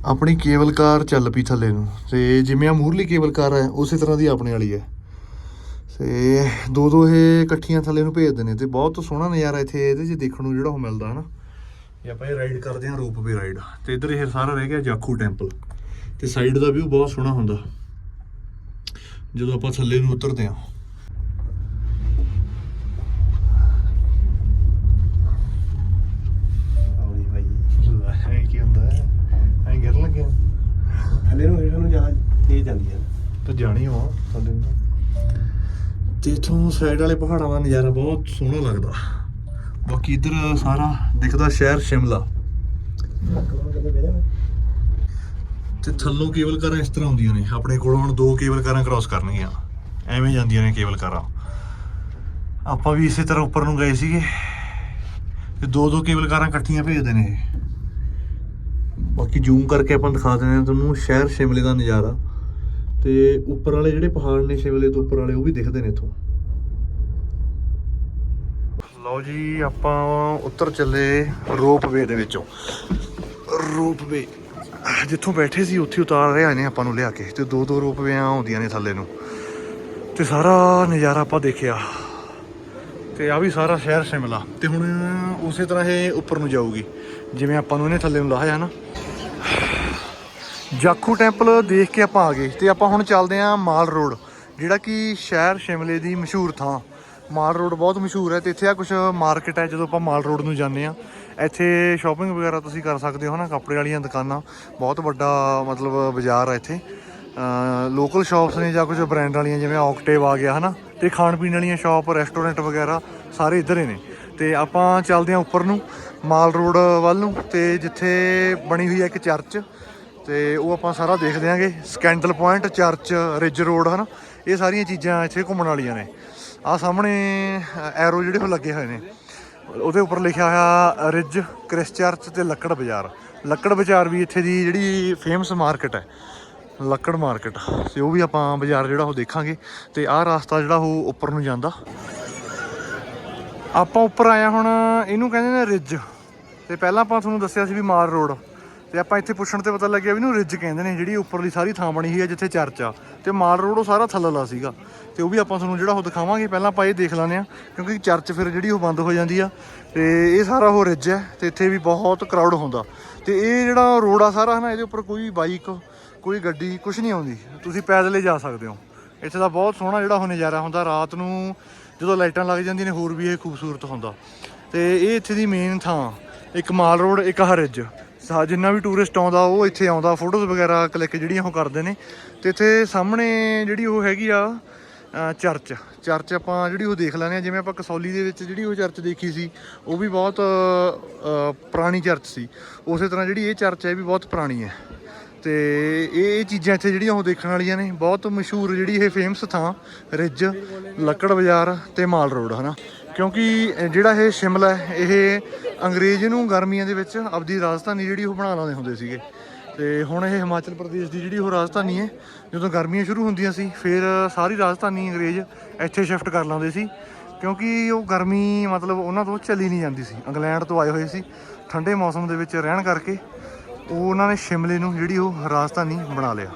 ਆਪਣੀ ਕੇਬਲ ਕਾਰ ਚੱਲ ਪਈ ਥੱਲੇ ਨੂੰ, ਤੇ ਜਿਵੇਂ ਆ ਮੂਰਲੀ ਕੇਬਲ ਕਾਰ ਹੈ, ਉਸੇ ਤਰ੍ਹਾਂ ਦੀ ਆਪਣੇ ਵਾਲੀ ਹੈ। ਤੇ ਦੋ ਦੋ ਇਹ ਇਕੱਠੀਆਂ ਥੱਲੇ ਨੂੰ ਭੇਜਦੇ ਨੇ ਤੇ ਬਹੁਤ ਸੋਹਣਾ ਨਜ਼ਾਰਾ ਇੱਥੇ ਇਹਦੇ 'ਚ ਦੇਖਣ ਨੂੰ ਜਿਹੜਾ ਉਹ ਮਿਲਦਾ ਹਨਾ। ਇਹ ਆਪਾਂ ਇਹ ਰਾਈਡ ਕਰਦੇ ਹਾਂ ਰੋਪਵੇ ਰਾਈਡ ਤੇ ਇੱਧਰ ਇਹ ਸਾਰਾ ਰਹਿ ਗਿਆ ਜਾਖੂ ਟੈਂਪਲ ਤੇ ਸਾਈਡ ਦਾ ਵਿਊ ਬਹੁਤ ਸੋਹਣਾ ਹੁੰਦਾ। ਜਦੋਂ ਆਪਾਂ ਥੱਲੇ ਨੂੰ ਉਤਰਦੇ ਹਾਂ।
ਥੱਲੇ ਨੂੰ ਹੇਠਾਂ ਨੂੰ ਜ਼ਿਆਦਾ ਤੇਜ਼ ਜਾਂਦੀ ਹੈ।
ਤਾਂ ਜਾਣੀ ਹੋ ਥੱਲੇ ਨੂੰ। ਤੇ ਇਥੋਂ ਸਾਈਡ ਵਾਲੇ ਪਹਾੜਾਂ ਦਾ ਨਜ਼ਾਰਾ ਬਹੁਤ ਸੋਹਣਾ ਲੱਗਦਾ। ਬਾਕੀ ਇੱਧਰ ਸਾਰਾ ਦਿਖਦਾ ਸ਼ਹਿਰ ਸ਼ਿਮਲਾ।
ਕਦੋਂ
ਤੇ ਥੱਲੋਂ ਕੇਬਲ ਕਾਰਾਂ ਇਸ ਤਰ੍ਹਾਂ ਹੁੰਦੀਆਂ ਨੇ। ਆਪਣੇ ਕੋਲ ਹੁਣ ਦੋ ਕੇਬਲ ਕਾਰਾਂ ਕ੍ਰਾਸ ਕਰਨਗੀਆਂ ਐਵੇਂ ਜਾਂਦੀਆਂ ਨੇ ਕੇਬਲ ਕਾਰਾਂ। ਆਪਾਂ ਵੀ ਇਸੇ ਤਰ੍ਹਾਂ ਉੱਪਰ ਨੂੰ ਗਏ ਸੀਗੇ। ਤੇ ਦੋ ਦੋ ਕੇਬਲ ਕਾਰਾਂ ਇਕੱਠੀਆਂ ਭੇਜਦੇ ਨੇ ਬਾਕੀ ਜ਼ੂਮ ਕਰਕੇ ਆਪਾਂ ਦਿਖਾ ਦਿੰਦੇ ਹਾਂ ਤੁਹਾਨੂੰ। ਸ਼ਹਿਰ ਸ਼ਿਮਲੇ ਦਾ ਨਜ਼ਾਰਾ। ਤੇ ਉੱਪਰ ਵਾਲੇ ਜਿਹੜੇ ਪਹਾੜ ਨੇ ਸ਼ਿਮਲੇ ਤੋਂ ਉੱਪਰ ਵਾਲੇ, ਉਹ ਵੀ ਦਿਖਦੇ ਨੇ ਇੱਥੋਂ। ਲਓ ਜੀ, ਆਪਾਂ ਉੱਤਰ ਚੱਲੇ ਰੋਪਵੇ ਦੇ ਵਿੱਚੋਂ। ਰੋਪਵੇ ਜਿੱਥੋਂ ਬੈਠੇ ਸੀ, ਉੱਥੇ ਉਤਾਰ ਰਿਹਾ ਨੇ ਆਪਾਂ ਨੂੰ ਲਿਆ ਕੇ। ਤੇ ਦੋ ਦੋ ਰੋਪਵੇਆਂ ਆਉਂਦੀਆਂ ਨੇ ਥੱਲੇ ਨੂੰ। ਤੇ ਸਾਰਾ ਨਜ਼ਾਰਾ ਆਪਾਂ ਦੇਖਿਆ। ਤੇ ਆ ਵੀ ਸਾਰਾ ਸ਼ਹਿਰ ਸ਼ਿਮਲਾ। ਤੇ ਹੁਣ ਉਸੇ ਤਰ੍ਹਾਂ ਇਹ ਉੱਪਰ ਨੂੰ ਜਾਊਗੀ। ਜਿਵੇਂ ਆਪਾਂ ਨੂੰ ਇਹਨੇ ਥੱਲੇ ਨੂੰ ਲਾਹਿਆ ਨਾ। ਜਾਖੂ ਟੈਂਪਲ ਦੇਖ ਕੇ ਆਪਾਂ ਆ ਗਏ ਤੇ ਆਪਾਂ ਹੁਣ ਚੱਲਦੇ ਆਂ ਮਾਲ ਰੋਡ, ਜਿਹੜਾ ਕਿ ਸ਼ਹਿਰ ਸ਼ਿਮਲੇ ਦੀ ਮਸ਼ਹੂਰ ਥਾਂ। ਮਾਲ ਰੋਡ ਬਹੁਤ ਮਸ਼ਹੂਰ ਹੈ ਤੇ ਇੱਥੇ ਆ ਕੁਝ ਮਾਰਕੀਟ ਹੈ ਜਦੋਂ ਆਪਾਂ ਮਾਲ ਰੋਡ ਨੂੰ ਜਾਂਦੇ ਆ ਇੱਥੇ ਸ਼ਾਪਿੰਗ ਵਗੈਰਾ ਤੁਸੀਂ ਕਰ ਸਕਦੇ ਹੋ ਨਾ, ਕੱਪੜੇ ਵਾਲੀਆਂ ਦੁਕਾਨਾਂ, ਬਹੁਤ ਵੱਡਾ ਮਤਲਬ ਬਾਜ਼ਾਰ ਹੈ ਇੱਥੇ। ਲੋਕਲ ਸ਼ਾਪਸ ਨੇ ਜਾਂ ਕੁਝ ਬ੍ਰਾਂਡ ਵਾਲੀਆਂ, ਜਿਵੇਂ ਆਕਟੇਵ ਆ ਗਿਆ ਹਨਾ, ਤੇ ਖਾਣ ਪੀਣ ਵਾਲੀਆਂ ਸ਼ਾਪ ਰੈਸਟੋਰੈਂਟ ਵਗੈਰਾ ਸਾਰੇ ਇੱਧਰ ਹੀ ਨੇ। ਤੇ ਆਪਾਂ ਚੱਲਦੇ ਆਂ ਉੱਪਰ ਨੂੰ, ਮਾਲ ਰੋਡ ਵੱਲ ਨੂੰ, ਤੇ ਜਿੱਥੇ ਬਣੀ ਹੋਈ ਹੈ ਇੱਕ ਚਰਚ ਤੇ ਉਹ ਆਪਾਂ ਸਾਰਾ ਦੇਖ ਦਿਆਂਗੇ। Scandal Point, church, Ridge Road, ਹਨ? ਇਹ ਸਾਰੀਆਂ ਚੀਜ਼ਾਂ ਇੱਥੇ ਘੁੰਮਣ ਵਾਲੀਆਂ ਨੇ। ਆ ਸਾਹਮਣੇ ਐਰੋ ਜਿਹੜੇ ਉਹ ਲੱਗੇ ਹੋਏ ਨੇ। ਉਹਦੇ ਉੱਪਰ ਲਿਖਿਆ ਹੋਇਆ, ਰਿਜ ਕ੍ਰਿਸ ਚਰਚ ਤੇ ਲੱਕੜ ਬਾਜ਼ਾਰ। ਲੱਕੜ ਬਾਜ਼ਾਰ ਵੀ ਇੱਥੇ ਦੀ ਜਿਹੜੀ ਫੇਮਸ ਮਾਰਕੀਟ ਹੈ। ਲੱਕੜ ਮਾਰਕੀਟ ਤੇ ਉਹ ਵੀ ਆਪਾਂ ਬਾਜ਼ਾਰ ਜਿਹੜਾ ਉਹ ਦੇਖਾਂਗੇ। ਤੇ ਆਹ ਰਸਤਾ ਜਿਹੜਾ ਉਹ ਉੱਪਰ ਨੂੰ ਜਾਂਦਾ। ਆਪਾਂ ਉੱਪਰ ਆਇਆ ਹੁਣ, ਇਹਨੂੰ ਕਹਿੰਦੇ ਨੇ ਰਿਜ। ਤੇ ਪਹਿਲਾਂ ਆਪਾਂ ਤੁਹਾਨੂੰ ਦੱਸਿਆ ਸੀ ਵੀ ਮਾਰ ਰੋਡ। ਤੇ ਆਪਾਂ ਇੱਥੇ ਪੁੱਛਣ ਤੇ ਪਤਾ ਲੱਗਿਆ ਵੀ ਇਹਨੂੰ ਰਿਜ ਕਹਿੰਦੇ ਨੇ, ਜਿਹੜੀ ਉੱਪਰਲੀ ਸਾਰੀ ਥਾਂ ਬਣੀ ਹੋਈ ਹੈ ਜਿੱਥੇ ਚਰਚ ਆ ਤੇ ਮਾਲ ਰੋਡ ਉਹ ਸਾਰਾ ਥੱਲਲਾ ਸੀਗਾ। ਤੇ ਉਹ ਵੀ ਆਪਾਂ ਤੁਹਾਨੂੰ ਜਿਹੜਾ ਉਹ ਦਿਖਾਵਾਂਗੇ, ਪਹਿਲਾਂ ਆਪਾਂ ਇਹ ਦੇਖ ਲੈਂਦੇ ਆ ਕਿਉਂਕਿ ਚਰਚ ਫਿਰ ਜਿਹੜੀ ਉਹ ਬੰਦ ਹੋ ਜਾਂਦੀ ਆ ਤੇ ਇਹ ਸਾਰਾ ਉਹ ਰਿਜ ਹੈ ਤੇ ਇੱਥੇ ਵੀ ਬਹੁਤ ਕਰਾਊਡ ਹੁੰਦਾ। ਤੇ ਇਹ ਜਿਹੜਾ ਰੋਡ ਆ ਸਾਰਾ ਹਨਾ, ਇਹਦੇ ਉੱਪਰ ਕੋਈ ਬਾਈਕ ਕੋਈ ਗੱਡੀ ਕੁਝ ਨਹੀਂ ਆਉਂਦੀ। ਤੁਸੀਂ ਪੈਦਲ ਹੀ ਜਾ ਸਕਦੇ ਹੋ। ਇੱਥੇ ਦਾ ਬਹੁਤ ਸੋਹਣਾ ਜਿਹੜਾ ਉਹ ਨਜ਼ਾਰਾ ਹੁੰਦਾ, ਰਾਤ ਨੂੰ ਜਦੋਂ ਲਾਈਟਾਂ ਲੱਗ ਜਾਂਦੀਆਂ ਨੇ, ਹੋਰ ਵੀ ਇਹ ਖੂਬਸੂਰਤ ਹੁੰਦਾ। ਤੇ ਇਹ ਇੱਥੇ ਦੀ ਮੇਨ ਥਾਂ, ਇੱਕ ਮਾਲ ਰੋਡ, ਇੱਕ ਹਰਿਜ ਸਾ ਜਿੰਨਾ ਵੀ ਟੂਰਿਸਟ ਆਉਂਦਾ, ਉਹ ਇੱਥੇ ਆਉਂਦਾ। ਫੋਟੋਜ਼ ਵਗੈਰਾ ਕਲਿੱਕ ਜਿਹੜੀਆਂ ਉਹ ਕਰਦੇ ਨੇ। ਤੇ ਇੱਥੇ ਸਾਹਮਣੇ ਜਿਹੜੀ ਉਹ ਹੈਗੀ ਆ ਚਰਚ। ਚਰਚ ਆਪਾਂ ਜਿਹੜੀ ਉਹ ਦੇਖ ਲੈਂਦੇ ਆ। ਜਿਵੇਂ ਆਪਾਂ ਕਸੌਲੀ ਦੇ ਵਿੱਚ ਜਿਹੜੀ ਉਹ ਚਰਚ ਦੇਖੀ ਸੀ, ਉਹ ਵੀ ਬਹੁਤ ਪੁਰਾਣੀ ਚਰਚ ਸੀ। ਉਸੇ ਤਰ੍ਹਾਂ ਜਿਹੜੀ ਇਹ ਚਰਚ ਹੈ ਵੀ ਬਹੁਤ ਪੁਰਾਣੀ ਹੈ। ਤੇ ਇਹ ਇਹ ਚੀਜ਼ਾਂ ਇੱਥੇ ਜਿਹੜੀਆਂ ਉਹ ਦੇਖਣ ਵਾਲੀਆਂ ਨੇ। ਬਹੁਤ ਮਸ਼ਹੂਰ ਜਿਹੜੀ ਇਹ ਫੇਮਸ ਥਾਂ, ਰਿੱਜ, ਲੱਕੜ ਬਾਜ਼ਾਰ ਤੇ ਮਾਲ ਰੋਡ, ਹਨਾ? ਕਿਉਂਕਿ ਜਿਹੜਾ ਇਹ ਸ਼ਿਮਲਾ ਹੈ, ਇਹ ਅੰਗਰੇਜ਼ ਨੂੰ ਗਰਮੀਆਂ ਦੇ ਵਿੱਚ ਆਪਦੀ ਰਾਜਧਾਨੀ ਜਿਹੜੀ ਉਹ ਬਣਾ ਲਾਉਂਦੇ ਹੁੰਦੇ ਸੀਗੇ। ਤੇ ਹੁਣ ਇਹ ਹਿਮਾਚਲ ਪ੍ਰਦੇਸ਼ ਦੀ ਜਿਹੜੀ ਉਹ ਰਾਜਧਾਨੀ ਹੈ, ਜਦੋਂ ਗਰਮੀਆਂ ਸ਼ੁਰੂ ਹੁੰਦੀਆਂ ਸੀ, ਫਿਰ ਸਾਰੀ ਰਾਜਧਾਨੀ ਅੰਗਰੇਜ਼ ਇੱਥੇ ਸ਼ਿਫਟ ਕਰ ਲਾਉਂਦੇ ਸੀ। ਕਿਉਂਕਿ ਉਹ ਗਰਮੀ ਮਤਲਬ ਉਹਨਾਂ ਤੋਂ ਚੱਲੀ ਨਹੀਂ ਜਾਂਦੀ ਸੀ। ਇੰਗਲੈਂਡ ਤੋਂ ਆਏ ਹੋਏ ਸੀ, ਠੰਡੇ ਮੌਸਮ ਦੇ ਵਿੱਚ ਰਹਿਣ ਕਰਕੇ ਉਹ ਉਹਨਾਂ ਨੇ ਸ਼ਿਮਲੇ ਨੂੰ ਜਿਹੜੀ ਉਹ ਰਾਜਧਾਨੀ ਬਣਾ ਲਿਆ।